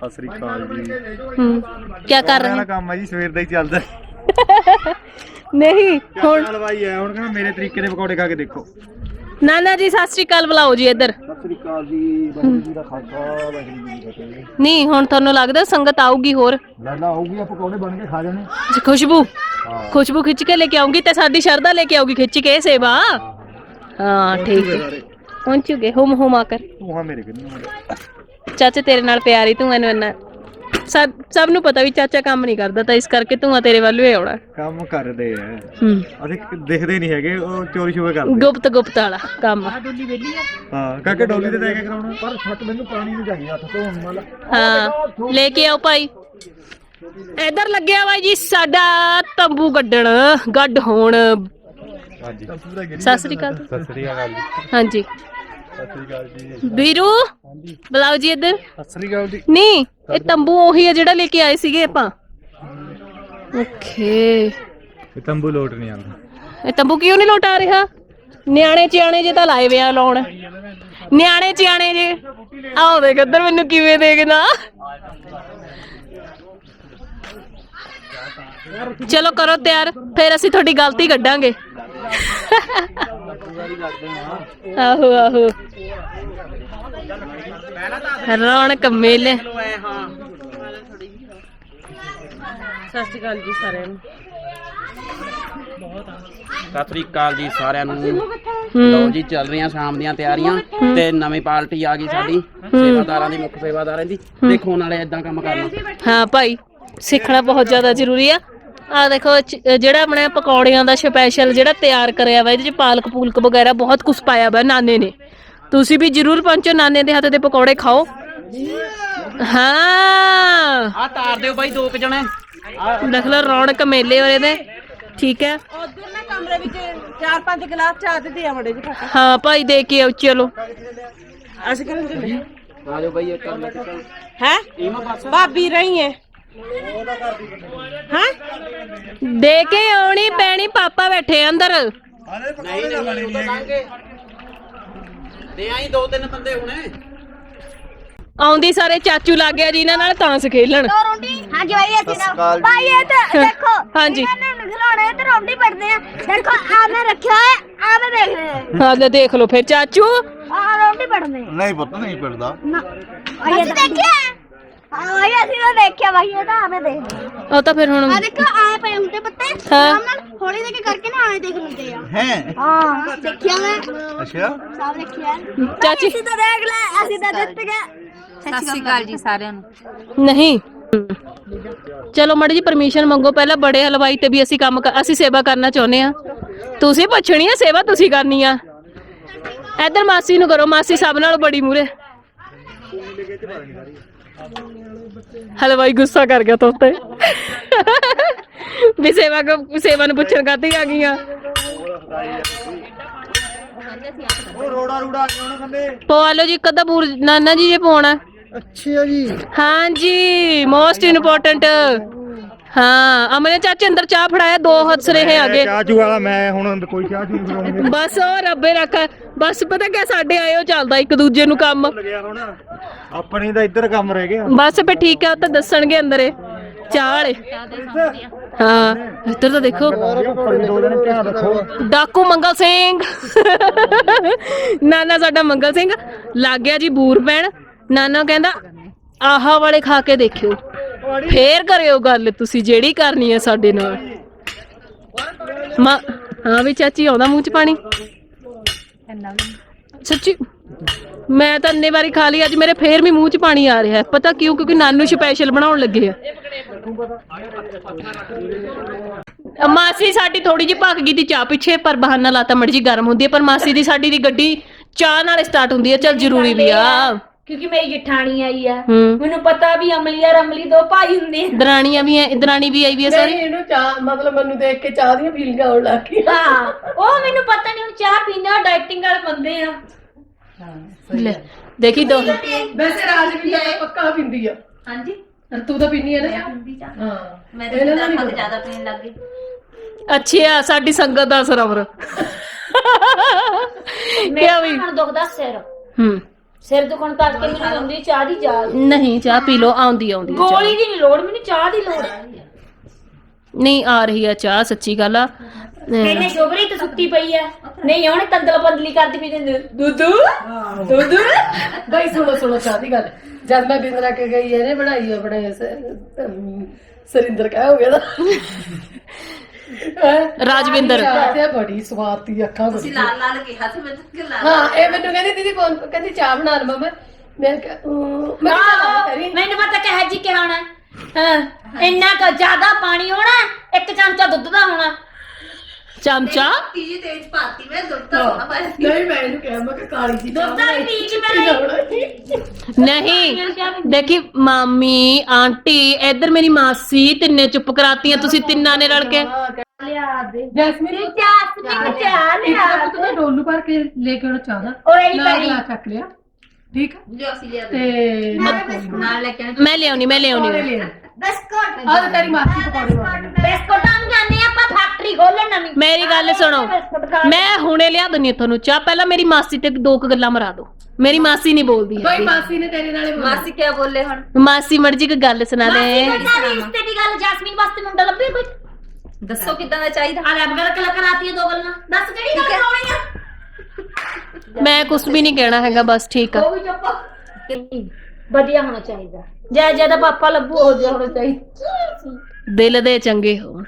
ਸਤਿ ਸ੍ਰੀ ਅਕਾਲ ਜੀ। ਹੂੰ ਕੀ ਕਰ ਰਹੇ ਵਾਲਾ ਕੰਮ ਆ ਜੀ ਸਵੇਰ ਦਾ ਹੀ ਚੱਲਦਾ। ਨਹੀਂ ਹੁਣ ਹਲਵਾਈ ਆ ਹੁਣ ਕਹਿੰਦਾ ਮੇਰੇ ਤਰੀਕੇ ਦੇ ਪਕੌੜੇ ਖਾ ਕੇ ਦੇਖੋ। ਨਾਨਾ ਜੀ ਸਤਿ ਸ਼੍ਰੀ ਅਕਾਲ ਬੁਲਾਓ ਜੀ ਇੱਧਰ। ਸਤਿ ਸ੍ਰੀ ਅਕਾਲ ਜੀ ਵਾਹਿਗੁਰੂ ਜੀ ਦਾ ਖਾਲਸਾ ਵਾਹਿਗੁਰੂ ਜੀ ਕੀ ਫਤਿਹ। ਨਹੀਂ ਹੁਣ ਤੁਹਾਨੂੰ ਲੱਗਦਾ ਸੰਗਤ ਆਊਗੀ ਹੋਰ? ਲਾਲਾ ਆਊਗੀ ਆ ਪਕੌੜੇ ਬਣ ਕੇ ਖਾ ਜਾਣੇ। ਜੀ, ਖੁਸ਼ਬੂ। ਹਾਂ। ਖੁਸ਼ਬੂ ਖਿੱਚ ਕੇ ਲੈ ਕੇ ਆਉਂਗੀ ਤੇ ਸਾਡੀ ਸ਼ਰਦਾ ਲੈ ਕੇ ਆਊਗੀ ਖਿੱਚ ਕੇ ਸੇਵਾ। ਹਾਂ ਠੀਕ ਹੈ। ਪਹੁੰਚੂਗੇ ਹੁਮ ਹੁਮ ਆ ਕਰ ਤੂੰ ਹਾਂ ਮੇਰੇ ਕਿੰਨੇ ਚਾਚਾ ਤੇਰੇ ਨਾਲ ਪਿਆਰੀ ਤੂੰ ਮੈਨੂੰ ਇੰਨਾ ਸਭ ਸਭ ਨੂੰ ਪਤਾ ਵੀ ਚਾਚਾ ਕੰਮ ਨਹੀਂ ਕਰਦਾ ਤਾਂ ਇਸ ਕਰਕੇ ਤੂੰ ਆ ਤੇਰੇ ਵੱਲ ਹੀ ਆਉਣਾ। ਕੰਮ ਕਰਦੇ ਆ। ਹੂੰ। ਅਸੀਂ ਦਿਖਦੇ ਨਹੀਂ ਹੈਗੇ ਉਹ ਚੋਰੀ ਛੁਪੇ ਕਰਦੇ। ਗੁਪਤ ਗੁਪਤ ਵਾਲਾ ਕੰਮ। ਹਾਂ ਕਾਕੇ ਡੋਲੀ ਤੇ ਲੈ ਕੇ ਕਰਾਉਣਾ। ਪਰ ਛੱਤ ਮੈਨੂੰ ਪਾਣੀ ਨਹੀਂ ਚਾਹੀਦਾ ਹੱਥ ਧੋਣ ਵਾਲਾ। ਹਾਂ ਲੈ ਕੇ ਆਓ ਭਾਈ। ਇੱਧਰ ਲੱਗਿਆ ਵਾ ਜੀ ਸਾਡਾ ਤੰਬੂ ਗੱਡਣ ਗੱਡ ਹੋਣ। ਹਾਂਜੀ। ਸਤਿ ਸ੍ਰੀ ਅਕਾਲ। ਸਤਿ ਸ੍ਰੀ ਅਕਾਲ ਹਾਂਜੀ। ਵੀਰੂ ਬੁਲਾਓ ਜੀ ਇੱਧਰ। ਸਤਿ ਸ੍ਰੀ ਅਕਾਲ ਜੀ। ਨਹੀਂ ਇਹ ਤੰਬੂ ਉਹੀ ਹੈ ਜਿਹੜਾ ਲੈ ਕੇ ਆਏ ਸੀਗੇ ਆਪਾਂ। ਓਕੇ। ਇਹ ਤੰਬੂ ਲੋਟ ਨਹੀਂ ਆਉਂਦਾ। ਇਹ ਤੰਬੂ ਕਿਉਂ ਨਹੀਂ ਲੋਟ ਆ ਰਿਹਾ? ਨਿਆਣੇ ਚਿਆਣੇ ਜੇ ਤਾਂ ਲਾਏ ਵੇ ਆ ਲਾਉਣ। ਨਿਆਣੇ ਚਿਆਣੇ ਜੇ। ਆਓ ਦੇਖ ਇੱਧਰ ਮੈਨੂੰ ਕਿਵੇਂ ਦੇਖਦਾ। ਚਲੋ ਕਰੋ ਤਿਆਰ ਫਿਰ ਅਸੀਂ ਤੁਹਾਡੀ ਗਲਤੀ ਕੱਢਾਂਗੇ। ਆਹੋ ਆਹੋ। ਰੌਣਕ ਮੇਲੇ। ਸਤਿ ਸ਼੍ਰੀ ਅਕਾਲ ਜੀ ਸਾਰਿਆਂ ਨੂੰ। ਸਤਿ ਸ੍ਰੀ ਅਕਾਲ ਜੀ ਸਾਰਿਆਂ ਨੂੰ। ਲਓ ਜੀ ਚੱਲ ਰਹੀਆਂ ਸ਼ਾਮ ਦੀਆਂ ਤਿਆਰੀਆਂ ਤੇ ਨਵੀਂ ਪਾਰਟੀ ਆ ਗਈ ਸਾਡੀ। ਸੇਵਾਦਾਰਾਂ ਦੀ ਮੁੱਖ ਸੇਵਾਦਾਰਾਂ ਦੀ ਦੇਖੋ ਨਾਲੇ ਇਦਾਂ ਕੰਮ ਕਰਨਾ। ਹਾਂ ਭਾਈ ਸਿੱਖਣਾ ਬਹੁਤ ਜ਼ਿਆਦਾ ਜ਼ਰੂਰੀ ਆ। ਆ ਦੇਖੋ ਚ- ਜਿਹੜਾ ਆਪਣੇ ਪਕੌੜਿਆਂ ਦਾ ਸਪੈਸ਼ਲ ਜਿਹੜਾ ਤਿਆਰ ਕਰਿਆ ਵਾ ਇਹਦੇ ਚ ਪਾਲਕ ਪੂਲਕ ਵਗੈਰਾ ਬਹੁਤ ਕੁਝ ਪਾਇਆ ਵਾ ਨਾਨੇ ਨੇ। ਤੁਸੀਂ ਵੀ ਜ਼ਰੂਰ ਪਹੁੰਚੋ ਨਾਨੇ ਦੇ ਹੱਥ ਦੇ ਪਕੌੜੇ ਖਾਓ। ਹਾਂ। ਆ ਤਾਰ ਦਿਓ ਬਾਈ ਦੋ ਕੁ ਜਣੇ। ਦੇਖ ਲਓ ਰੌਣਕ ਮੇਲੇ ਵਾਲੇ ਦੇ ਠੀਕ ਹੈ। ਉਧਰ ਨਾ ਕਮਰੇ ਵਿੱਚ ਚਾਰ ਪੰਜ ਗਲਾਸ ਚਾਹ ਦੇ ਦਿਆ ਮੜੇ ਜੀ ਹਾਂ ਭਾਈ ਦੇ ਕੇ ਆਓ ਚਲੋ। ਅਸੀਂ ਕਹਿੰਦੇ ਆ ਜਾਓ ਬਾਈ ਇੱਕ ਕਰ ਲੈ ਹੈ ਭਾਬੀ ਰਹੀ ਹੈ। ਹਾਂ? ਦੇ ਕੇ ਆਉਣੀ ਪੈਣੀ ਪਾਪਾ ਬੈਠੇ ਅੰਦਰ। ਨਹੀਂ ਨਹੀਂ ਬਤਾਂਗੇ ਦੇ ਆਈ ਦੋ ਤਿੰਨ ਬੰਦੇ ਹੁਣੇ। ਆਉਂਦੀ ਸਾਰੇ ਚਾਚੂ ਲੱਗ ਗਿਆ ਜੀ ਇਹਨਾਂ ਨਾਲ ਤਾਂਸ ਖੇਲਣ। ਰੋਂਡੀ। ਹਾਂਜੀ ਭਾਈ ਅਸੀਂ ਨਾ ਭਾਈ ਇਹ ਤਾਂ ਦੇਖੋ ਹਾਂਜੀ। ਇਹਨਾਂ ਨੂੰ ਖਿਲਾਉਣੇ ਤੇ ਰੋਂਡੀ ਪੜਦੇ ਆ। ਦੇਖੋ ਆ ਮੈਂ ਰੱਖਿਆ ਹੈ ਆ ਮੈਂ ਦੇਖ ਰਹੇ। ਆ ਹਾਂ ਲੈ ਦੇਖ ਲਓ ਫਿਰ ਚਾਚੂ। ਆ ਰੋਂਡੀ ਪੜਦੇ ਨਹੀਂ ਪੁੱਤ ਨਹੀਂ ਪਿੜਦਾ ਨਾ ਅਸੀਂ ਦੇਖਿਆ। ਹਾਂ ਭਾਈ ਅਸੀਂ ਤਾਂ ਦੇਖਿਆ ਭਾਈ ਇਹ ਤਾਂ ਆ ਮੈਂ ਦੇਖ ਰਹੇ ਉਹ ਤਾਂ ਫਿਰ ਹੁਣ ਆ ਦੇਖੋ ਆ ਪਏ ਹੁੰਦੇ ਪੱਤੇ। ਹਾਂ। ਆਰਾਮ ਨਾਲ ਹੌਲੀ ਦੇ ਕੇ ਕਰਕੇ ਨਾ ਆਏ ਦੇਖ ਲੈਂਦੇ ਆ। ਹੈ? ਹਾਂ ਦੇਖਿਆ ਮੈਂ। ਅੱਛਾ। ਸਭ ਦੇਖਿਆ। ਚਾਚੀ। ਅਸੀਂ ਤਾਂ ਦੇਖ ਲੈ ਅਸੀਂ ਤਾਂ ਜਿੱਤ ਗਏ। ਸਤਿ ਸ਼੍ਰੀ ਅਕਾਲ ਜੀ ਸਾਰਿਆਂ ਨੂੰ। ਨਹੀਂ। ਚਲੋ ਮੜੀ ਜੀ ਪਰਮਿਸ਼ਨ ਮੰਗੋ ਪਹਿਲਾਂ ਬੜੇ ਹਲਵਾਈ ਤੇ ਵੀ ਅਸੀਂ ਕੰਮ ਕਰ- ਅਸੀਂ ਸੇਵਾ ਕਰਨਾ ਚਾਹੁੰਦੇ ਆ ਤੁਸੀਂ ਪੁੱਛਣੀ ਆ ਸੇਵਾ ਤੁਸੀਂ ਕਰਨੀ ਆ। ਇੱਧਰ ਮਾਸੀ ਨੂੰ ਕਰੋ ਮਾਸੀ ਸਭ ਨਾਲ ਬੜੀ ਮੂਰੇ ਹਲਵਾਈ ਗੁੱਸਾ ਕਰ ਗਿਆ ਤੋਤੇ। ਵੀ ਸੇਵਾ ਕੋ ਸੇਵਾ ਨੂੰ ਪੁੱਛਣ ਖਾਤੇ ਆ ਗਈਆਂ। ਉਹ ਰੋੜਾ ਰੂੜਾ ਆ ਗਿਆ ਉਹਨਾਂ ਕੰਦੇ ਪਵਾ ਲਓ ਜੀ ਇੱਕ ਅੱਧਾ ਬੂਰ ਨਾਨਾ ਜੀ ਇਹ ਪਾਉਣਾ। ਅੱਛਾ ਜੀ। ਹਾਂਜੀ ਮੋਸਟ ਇੰਪੋਰਟੈਂਟ ਹਾਂ ਅਮਨੇ ਚਾਚੇ ਅੰਦਰ ਚਾਹ ਫੜਾਇਆ ਦੋ ਹੱਥ ਸਨੇਹ ਆ ਗਏ ਚਾਹ ਚੂ ਵਾਲਾ ਮੈਂ ਹੁਣ ਕੋਈ ਚਾਹ ਚੂ ਨਹੀਂ। ਬਸ ਉਹ ਰੱਬੇ ਰੱਖ ਬਸ ਪਤਾ ਕਿਆ ਸਾਡੇ ਆਇਓ ਚੱਲਦਾ ਇੱਕ ਦੂਜੇ ਨੂੰ ਕੰਮ। ਲੱਗਿਆ ਹੁਣ ਆਪਣੀ ਤਾਂ ਇੱਧਰ ਕੰਮ ਰਹਿ ਗਿਆ। ਬਸ ਫੇ ਠੀਕ ਆ ਉਹ ਤਾਂ ਦੱਸਣਗੇ ਅੰਦਰੇ ਚਾਹ ਵਾਲੇ। ਹਾਂ ਇੱਧਰ ਤਾਂ ਦੇਖੋ। ਆਪਣੀ ਦੋ ਦਿਨ ਧਿਆਨ ਰੱਖੋ ਡਾਕੂ ਮੰਗਲ ਸਿੰਘ। ਨਾਨਾ ਸਾਡਾ ਮੰਗਲ ਸਿੰਘ। ਲੱਗ ਗਿਆ ਜੀ ਬੂਰ ਪੈਣ। ਨਾਨਾ ਕਹਿੰਦਾ ਆਹਾ ਵਾਲੇ ਖਾ ਕੇ ਦੇਖਿਓ। ਫੇਰ ਕਰਿਓ ਗੱਲ ਤੁਸੀਂ, ਜਿਹੜੀ ਕਰਨੀ ਹੈ ਸਾਡੇ ਨਾਲ। ਮਾਂ ਹਾਂ ਵੀ ਚਾਚੀ, ਆਉਂਦਾ ਮੂੰਹ ਚ ਪਾਣੀ? ਸੱਚੀ, ਮੈਂ ਤਾਂ ਇੰਨੇ ਵਾਰੀ ਖਾ ਲਈ, ਅੱਜ ਮੇਰੇ ਫੇਰ ਵੀ ਮੂੰਹ ਚ ਪਾਣੀ ਆ ਰਿਹਾ। ਹੈ ਪਤਾ ਕਿਉਂ? ਕਿਉਂਕਿ ਨਾਨੂ ਸਪੈਸ਼ਲ ਬਣਾਉਣ ਲੱਗੇ ਆ। ਮਾਸੀ ਸਾਡੀ ਥੋੜੀ ਜਿਹੀ ਭੱਗ ਗਈ ਦੀ ਚਾਹ ਪਿੱਛੇ, ਪਰ ਬਹਾਨਾ ਲਾਤਾ, ਮੜ ਜੀ ਗਰਮ ਹੁੰਦੀ ਹੈ ਪਰ ਮਾਸੀ ਦੀ ਸਾਡੀ ਦੀ ਗੱਡੀ ਚਾਹ ਨਾਲ ਸਟਾਰਟ ਹੁੰਦੀ ਹੈ ਚਲ ਜ਼ਰੂਰੀ ਵੀ ਆ। ਕਿਉਂਕਿ ਮੇਰੀ ਜਠਾਣੀ ਆਈ ਆ। ਹੂੰ। ਮੈਨੂੰ ਪਤਾ ਵੀ ਅਮਲੀ ਔਰ ਅਮਲੀ ਦੋ ਭਾਈ ਹੁੰਦੇ ਆ। ਦਰਾਣੀਆਂ ਵੀ ਐ ਦਰਾਣੀ ਵੀ ਆਈ ਵੀ ਹੈ ਸਾਰੀ। ਇਹਨੂੰ ਚਾਹ ਮਤਲਬ ਮੈਨੂੰ ਦੇਖ ਕੇ ਚਾਹ ਦੀਆਂ ਫੀਲਿੰਗਾਂ ਆਉਣ ਲੱਗ ਗਈਆਂ। ਹਾਂ ਉਹ ਮੈਨੂੰ ਪਤਾ ਨਹੀਂ ਉਹ ਚਾਹ ਪੀਂਦੇ ਆ ਡਾਈਟਿੰਗ ਵਾਲੇ ਬੰਦੇ ਆ। ਲੈ ਦੇਖੀ ਦੋ। ਵੈਸੇ ਰਾਜ ਵੀ ਤਾਂ ਪੱਕਾ ਪਿੰਦੀ ਆ। ਹਾਂਜੀ। ਤੂੰ ਤਾਂ ਪੀਨੀ ਆ ਨਾ। ਹਾਂ। ਮੈਂ ਤਾਂ ਖੁਦ ਜ਼ਿਆਦਾ ਪੀਣ ਲੱਗ ਗਈ। ਅੱਛਾ ਸਾਡੀ ਸੰਗਤ ਦਾ ਸਰਵਰ ਕਿਆ ਵੀ। ਹੁਣ ਦੁਖਦਾ ਸਿਰ। ਹੂੰ। ਸਿਰ ਦੁਖਣ ਕਰਕੇ ਮੈਨੂੰ ਆਉਂਦੀ ਚਾਹ ਦੀ ਯਾਦ ਨਹੀਂ। ਚਾਹ ਪੀ ਲਓ ਆਉਂਦੀ ਆਉਂਦੀ ਆ ਚਾਹ। ਗੋਲੀ ਦੀ ਨਹੀਂ ਲੋੜ ਮੈਨੂੰ ਚਾਹ ਦੀ ਲੋੜ ਹੈ। ਨਹੀਂ ਆ ਰਹੀ ਆ ਚਾਹ ਸੱਚੀ ਗੱਲ ਆ। ਅਹ, ਇਹਨੇ ਸ਼ੋਭਰੀ ਤੇ ਸੁੱਤੀ ਪਈ ਹੈ। ਨਹੀਂ ਉਹਨੇ ਤੰਦਲ ਬੰਦਲੀ ਕਰਦੀ ਪਈ ਤੇ ਦੁੱਧ? ਦੁੱਧ? ਬਈ ਸੁਣੋ ਸੁਣੋ ਚਾਹ ਦੀ ਗੱਲ। ਜਦ ਮੈਂ ਬਿੰਦਰਾ ਕੇ ਗਈ ਇਹਨੇ ਬਣਾਈ ਆਪਣੇ ਸ- ਅਮ, ਸਰਿੰਦਰ ਕਹਿ ਹੋ ਗਿਆ ਦਾ ਰਾਜਵਿੰਦਰ। ਤੇ ਬੜੀ ਸਵਾਦ ਦੀ ਅੱਖਾਂ ਬੜੀ ਲਾਲ ਲਾਲ ਕਿਹਾ ਸੀ ਮੈਂ ਲਾਲ ਹਾਂ ਇਹ ਮੈਨੂੰ ਕਹਿੰਦੀ ਦੀਦੀ ਫੋਨ ਕਹਿੰਦੀ ਚਾਹ ਬਣਾ ਲਵਾਂ ਮੈਂ। ਮੈਂ ਕਿਹਾ, ਮੈਂ ਕਿਹਾ ਮੈਨੂੰ ਪਤਾ ਕਿ ਜੀ ਕਿ ਹੋਣਾ। ਹਾਂ ਇੰਨਾ ਕੁ ਜ਼ਿਆਦਾ ਪਾਣੀ ਹੋਣਾ ਇੱਕ ਚਮਚਾ ਦੁੱਧ ਦਾ ਹੋਣਾ। ਚਮਚਾ? ਤੀਜੀ ਤੇਜ ਪਾਤੀ ਮੈਂ ਦੁੱਧ ਤਾਂ ਹੋਣਾ ਪਾਇਆ ਨਹੀਂ ਮੈਂ ਇਹਨੂੰ ਕਿਹਾ ਮੈਂ ਕਿ ਕਾਲੀ ਜੀ ਚਾਹ ਦੁੱਧ ਵਾਲੀ ਪੀ ਕੇ ਮੈਂ ਬਣਾਈ। ਨਹੀਂ ਦੇਖੀ ਮਾਮੀ ਆਂਟੀ ਇੱਧਰ ਮੇਰੀ ਮਾਸੀ ਤਿੰਨੇ ਚੁੱਪ ਕਰਾਤੀਆਂ ਤੁਸੀਂ ਤਿੰਨਾਂ ਨੇ ਰਲ ਕੇ। ਜੈਸਮੀਨ ਚਾਹ ਚਾਹ ਇੱਕ ਤਾਂ ਡੋਲੂ ਭਰ ਕੇ ਲੈ ਕੇ ਆਉਣਾ ਚਾਹ ਦਾ। ਉਹ ਇਹ ਗਲਾਸ ਚੱਕ ਲਿਆ। ਠੀਕ ਆ? ਜੋ ਅਸੀਂ ਲਿਆ ਤੇ ਨਾਲ ਲੈ ਕੇ ਆਉਣੇ। ਮੈਂ ਲਿਆਉਣੀ ਮੈਂ ਲਿਆਉਣੀ ਪਕੌੜੇ ਲੈ ਬਿਸਕੁਟ। ਆ ਤਾਂ ਤੇਰੀ ਮਾਸੀ ਪਕੌੜੇ ਬਣਾਉਂਦੀ ਬਿਸਕੁਟਾਂ ਨੂੰ ਜਾਂਦੇ ਆਪਾਂ ਫੈਕਟਰੀ ਖੋਲਣ ਨਵੀਂ। ਮੇਰੀ ਗੱਲ ਸੁਣੋ। ਮੈਂ ਹੁਣੇ ਲਿਆ ਦਿੰਨੀ ਤੁਹਾਨੂੰ ਚਾਹ। ਪਹਿਲਾਂ ਮੇਰੀ ਮਾਸੀ ਤੇ ਦੋ ਕੁ ਗੱਲਾਂ ਮਰਾ ਦਿਓ। ਮੇਰੀ ਮਾਸੀ ਨਹੀਂ ਬੋਲਦੀ ਬਈ ਹੈਗੀ। ਮਾਸੀ ਨੇ ਤੇਰੇ ਨਾਲੇ ਮਾਸੀ ਕਿਆ ਬੋਲੇ ਹੁਣ? ਮਾਸੀ ਮਰਜ਼ੀ ਕੋਈ ਗੱਲ ਸੁਣਾ ਦੇ। ਰਿਸ਼ਤੇ ਦੀ ਗੱਲ ਜੈਸਮੀਨ ਵਾਸਤੇ ਮੁੰਡਾ ਲੱਭੇ ਕੋਈ? ਦੱਸੋ ਕਿਦਾਂ ਦਾ ਚਾਹੀਦਾ? ਆ ਲੈ ਬਗਲ ਕਲਾ ਕਰਾਤੀ ਹੈ ਦੋ ਗੱਲਾਂ। ਦੱਸ ਕਿਹੜੀ ਗੱਲ ਕਰਾਉਣੀ ਆ? ਮੈਂ ਕੁਝ ਵੀ ਨਹੀਂ ਕਹਿਣਾ ਹੈਗਾ ਬਸ ਠੀਕ ਆ। ਉਹ ਵੀ ਚੁੱਪ ਵਧੀਆ ਹੋਣਾ ਚਾਹੀਦਾ। ਜੈ ਜੈ ਦਾ ਪਾਪਾ ਲੱਭੂ ਹੋ ਜਾ ਹੋਣਾ ਚਾਹੀਦਾ। ਦਿਲ ਦੇ ਚੰਗੇ ਹੋਣ।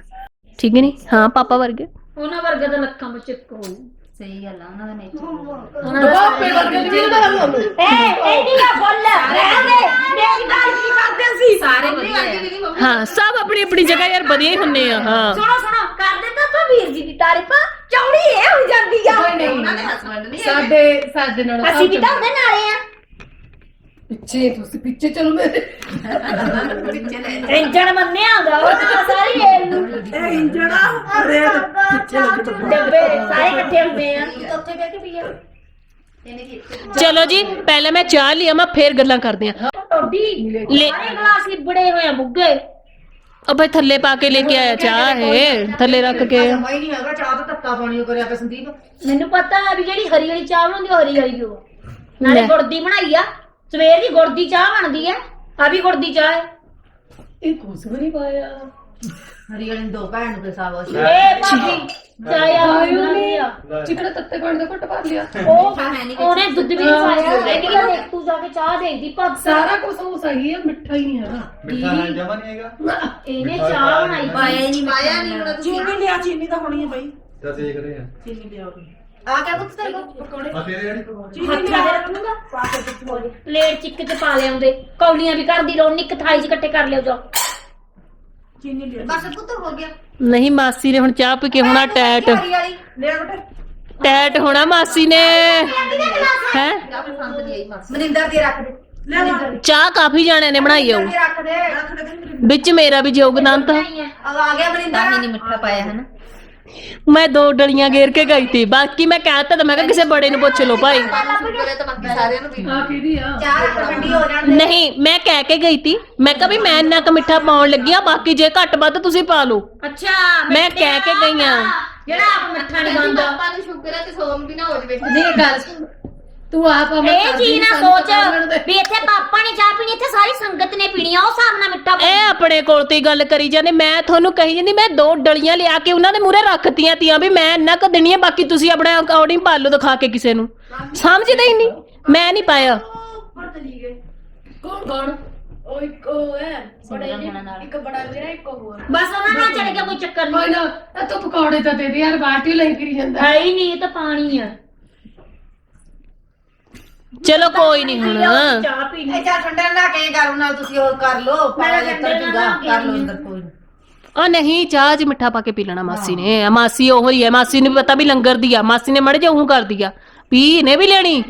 ਠੀਕ ਨਹੀਂ ਹਾਂ ਪਾਪਾ ਵਰਗੇ? ਉਹਨਾਂ ਵਰਗਾ ਤਾਂ ਲੱਖਾਂ ਵਿੱਚ ਇੱਕ ਹੋਣਾ ਸਹੀ ਗੱਲ ਆ ਉਹਨਾਂ ਦਾ ਨੇਚਰ ਬਾਪੇ ਵਰਗੇ ਦੀ ਵੀ ਨਾ ਏ ਇਹਦੀ ਆ ਫੁੱਲ ਰਹਿ ਦੇ ਮੇਰੀ ਗੱਲ ਕੀ ਕਰਦੇ ਸੀ ਸਾਰੇ ਵਧੀਆ ਆ। ਹਾਂ ਸਭ ਆਪਣੀ ਆਪਣੀ ਜਗ੍ਹਾ ਯਾਰ ਵਧੀਆ ਹੀ ਹੁੰਨੇ ਆ ਹਾਂ। ਸੁਣੋ ਸੁਣੋ ਕਰਦੇ ਤਾਂ ਤੂੰ ਵੀਰ ਜੀ ਦੀ ਤਾਰੀਫ? ਚੌੜੀ ਇਹ ਹੋ ਜਾਂਦੀ ਆ। ਕੋਈ ਉਹਨਾਂ ਦੇ ਨਹੀਂ ਹਸਬੰਡ ਨਹੀਂ ਸਾਡੇ ਸਾਡੇ ਨਾਲ ਅਸੀਂ ਵੀ ਤਾਂ ਉਹਦੇ ਨਾਲੇ ਆ? ਪਿੱਛੇ ਤੁਸੀਂ ਪਿੱਛੇ ਚਲੋ ਮੇਰੇ। ਇੰਜਣ ਮੰਨਿਆ ਹੁੰਦਾ ਉਹ ਤਾਂ ਸਾਰੀ ਰੇਲ ਨੂੰ ਡੱਬੇ ਸਾਰੇ ਇਕੱਠੇ ਹੁੰਦੇ ਆ। ਉੱਥੇ ਬਹਿ ਕੇ ਪੀਆ ਚਲੋ ਜੀ ਪਹਿਲਾਂ ਮੈਂ ਚਾਹ ਲਿਆ ਮੈਂ ਫੇਰ ਗੱਲਾਂ ਕਰਦੇ ਆ ਟੋਡੀ ਲੈ। ਸਾਰੇ ਗਲਾਸ ਲਿਬੜੇ ਹੋਏ ਆ ਬੁੱਗੇ। ਅਬੇ ਥੱਲੇ ਪਾ ਕੇ ਲੈ ਕੇ ਆਇਆ ਚਾਹ ਇਹ ਥੱਲੇ ਰੱਖ ਕੇ। ਮੈਨੂੰ ਪਤਾ ਹੈ ਵੀ ਜਿਹੜੀ ਹਰੀ ਵਾਲੀ ਚਾਹ ਬਣਾਉਂਦੀ ਉਹ ਹਰੀ ਹਰੀ ਹੋ ਨਾਲੇ ਲੈ। ਗੁੜ ਦੀ ਬਣਾਈ ਆ। ਸਵੇਰ ਦੀ ਗੁੜ ਦੀ ਚਾਹ ਬਣਦੀ ਆ ਆ ਵੀ ਗੁੜ ਦੀ ਚਾਹ ਹੈ ਇਹ ਕੁਝ ਵੀ ਨਹੀਂ ਪਾਇਆ। ਹਰੀ ਵਾਲੀ ਦੋ ਭੈਣ ਨੂੰ ਕਿਸਾ ਵਾ ਏ ਭਾਬੀ ਚਾਹ ਆ ਬਣਾਈ ਆ। ਚਿਕੜਾ ਤੱਤੇ ਪਾਣੀ ਦਾ ਘੁੱਟ ਭਰ ਲਿਆ। ਉਹ ਉਹਨੇ ਦੁੱਧ ਵੀ ਨੀ ਪਾਇਆ ਦੇਖ ਤੂੰ ਜਾ ਕੇ ਚਾਹ ਦੇਦੀ ਭੱਬ। ਸਾਰਾ ਕੁਝ ਉਹ ਸਹੀ ਹੈ ਮਿੱਠਾ ਹੀ ਨਹੀਂ ਹੈਗਾ ਮਿੱਠਾ ਹੈ ਜਮਾ ਨਹੀਂ ਹੈਗਾ। ਇਹਨੇ ਚਾਹ ਬਣਾਈ ਪਾਇਆ ਹੀ ਨਹੀਂ ਪਾਇਆ ਨਹੀਂ ਹੁਣ ਤੁਸੀਂ ਤਾਂ ਦੇਖ ਰਹੇ ਆ ਆ ਕੇ ਪੁੱਤ ਤੇਰੇ ਕੋਲ? ਆ ਤੇਰੇ ਜਿਹੜੀ ਹੱਥ ਨਾਲ ਰੱਖੂਗਾ? ਪਲੇਟ ਚ ਇੱਕ ਚ ਪਾ ਲਿਆਉਂਦੇ। ਕੌਲੀਆਂ ਵੀ ਘਰ ਦੀ ਇੱਕ ਥਾਈ ਚ ਇਕੱਠੇ ਕਰ ਲਿਓ। ਜਾ ਬਸ ਪੁੱਤ ਹੋ ਗਿਆ। ਨਹੀਂ ਮਾਸੀ ਨੇ ਹੁਣ ਚਾਹ ਪੀ ਕੇ ਹੋਣਾ ਟੈਟ। ਹਰੀ ਵਾਲੀ ਲੈ ਬੇਟਾ ਟੈਟ ਹੋਣਾ ਮਾਸੀ ਨੇ। ਹੈ? ਆਈ ਮਾਸੀ ਮਨਿੰਦਰ ਦੀ ਰੱਖ ਦੇ। ਲੈ ਮਨਿੰਦਰ ਚਾਹ ਕਾਫੀ ਜਾਣਿਆਂ ਨੇ ਬਣਾਈ ਆਉ ਦੀ ਰੱਖ ਦੇ ਰੱਖ ਦੇ। ਵਿੱਚ ਮੇਰਾ ਵੀ ਯੋਗਦਾਨ ਤਾਂ ਆ ਆ ਗਿਆ ਮਨਿੰਦਰ। ਨਹੀਂ ਮਿੱਠਾ ਪਾਇਆ ਹੈ ਨਾ? ਮੈਂ ਦੋ ਡਲੀਆਂ ਗੇਰ ਕੇ ਗਈ ਤੀ ਬਾਕੀ ਮੈਂ ਕਹਿਤਾ ਤਾਂ ਮੈਂ ਕਿਹਾ ਕਿਸੇ ਬੜੇ ਨੂੰ ਪੁੱਛ ਲਓ ਭਾਈ। ਕਰੇ ਤਾਂ ਬਾਕੀ ਸਾਰਿਆਂ ਨੂੰ ਵੀ ਆ? ਕਿਹਦੀ ਆ ਚਾਰ ਠੰਡੀ ਹੋ ਜਾਣ ਨਹੀਂ ਮੈਂ ਕਹਿ ਕੇ ਗਈ ਤੀ ਮੈਂ ਕਿਹਾ ਵੀ ਮੈਂ ਇੰਨਾ ਕੁ ਮਿੱਠਾ ਪਾਉਣ ਲੱਗੀ ਆ ਬਾਕੀ ਜੇ ਘੱਟ ਵੱਧ ਤੁਸੀਂ ਪਾ ਲਓ। ਅੱਛਾ ਮੈਂ ਕਹਿ ਕੇ ਗਈ ਆ। ਜਿਹੜਾ ਆਪ ਮਿੱਠਾ ਨਹੀਂ ਖਾਂਦਾ ਪਾਪਾ ਨੂੰ ਸ਼ੂਗਰ ਹੈ ਤੇ ਸੋਮ ਵੀ ਨਾ ਹੋ ਜਵੇ। ਨਹੀਂ ਗੱਲ ਸੁਣ। ਤੂੰ ਆਪ ਅਮਰ ਇਹ ਕਰਦੀ ਚੀਜ਼ ਨਾ ਸਾਨੂੰ ਸੋਚ ਪਤਾ ਲੱਗਣ ਦੇ। ਵੀ ਇੱਥੇ ਪਾਪਾ ਨੇ ਚਾਹ ਪੀਣੀ ਇੱਥੇ ਸਾਰੀ ਸੰਗਤ ਨੇ ਪੀਣੀ ਆ ਉਹ ਹਿਸਾਬ ਨਾਲ ਮਿੱਠਾ ਇਹ ਆਪਣੇ ਕੋਲ ਤੇ ਹੀ ਗੱਲ ਕਰੀ ਜਾਂਦੇ ਮੈਂ ਤੁਹਾਨੂੰ ਕਹੀ ਜਾਂਦੀ ਮੈਂ ਦੋ ਡਲੀਆਂ ਲਿਆ ਕੇ ਉਹਨਾਂ ਦੇ ਮੂਹਰੇ ਰੱਖਤੀਆਂ ਤੀਆਂ ਵੀ ਮੈਂ ਇੰਨਾ ਕੁ ਦੇਣੀ ਆ ਬਾਕੀ ਤੁਸੀਂ ਆਪਣੇ ਅਕੋਰਡਿੰਗ ਪਾ ਲਓ ਦਿਖਾ ਕੇ ਕਿਸੇ ਨੂੰ। ਸਮਝਦੇ ਹੀ ਨਹੀਂ ਮੈਂ ਨਹੀਂ ਪਾਇਆ। ਕੌਣ ਕੌਣ? ਉਹ ਇੱਕ ਉਹ ਹੈ ਬੜਾ ਇੱਕ ਬੜਾ ਵੀਰਾ ਇੱਕ ਹੋਰ ਬਸ ਉਹਨਾਂ ਨਾਲ ਚੜ ਗਿਆ ਕੋਈ ਚੱਕਰ ਕੋਈ ਨਹੀਂ। ਨਾ ਇਹ ਤੂੰ ਪਕੌੜੇ ਤਾਂ ਦੇ ਦੇ ਯਾਰ ਬਾਟੀ ਲਈ ਫਿਰੀ ਜਾਂਦਾ। ਹੈ ਹੀ ਨਹੀਂ ਇਹ ਤਾਂ ਪਾਣੀ ਆ। ਚਲੋ ਕੋਈ ਨਹੀਂ ਹੁਣ। ਚਾਹ ਪੀਣੀ। ਇਹ ਚਾਹ ਠੰਡਾ ਨਾ ਕੇ ਗਰਮ ਨਾਲ ਤੁਸੀਂ ਉਹ ਕਰ ਲਓ ਉੱਤਰ ਜੂਗਾ ਕਰ ਲਓ ਅੰਦਰ ਕੋਈ ਨਾ। ਆ ਨਹੀਂ ਚਾਹ 'ਚ ਮਿੱਠਾ ਪਾ ਕੇ ਪੀ ਲੈਣਾ ਮਾਸੀ ਨੇ। ਆ ਮਾਸੀ ਉਹ ਹੀ ਹੈ ਮਾਸੀ ਨੂੰ ਵੀ ਪਤਾ ਵੀ ਲੰਗਰ ਦੀ ਆ। ਮਾਸੀ ਨੇ ਮੜ ਜਾ ਉਹ ਕਰ ਦਿਆ ਪੀ ਨੇ ਵੀ ਲੈਣੀ?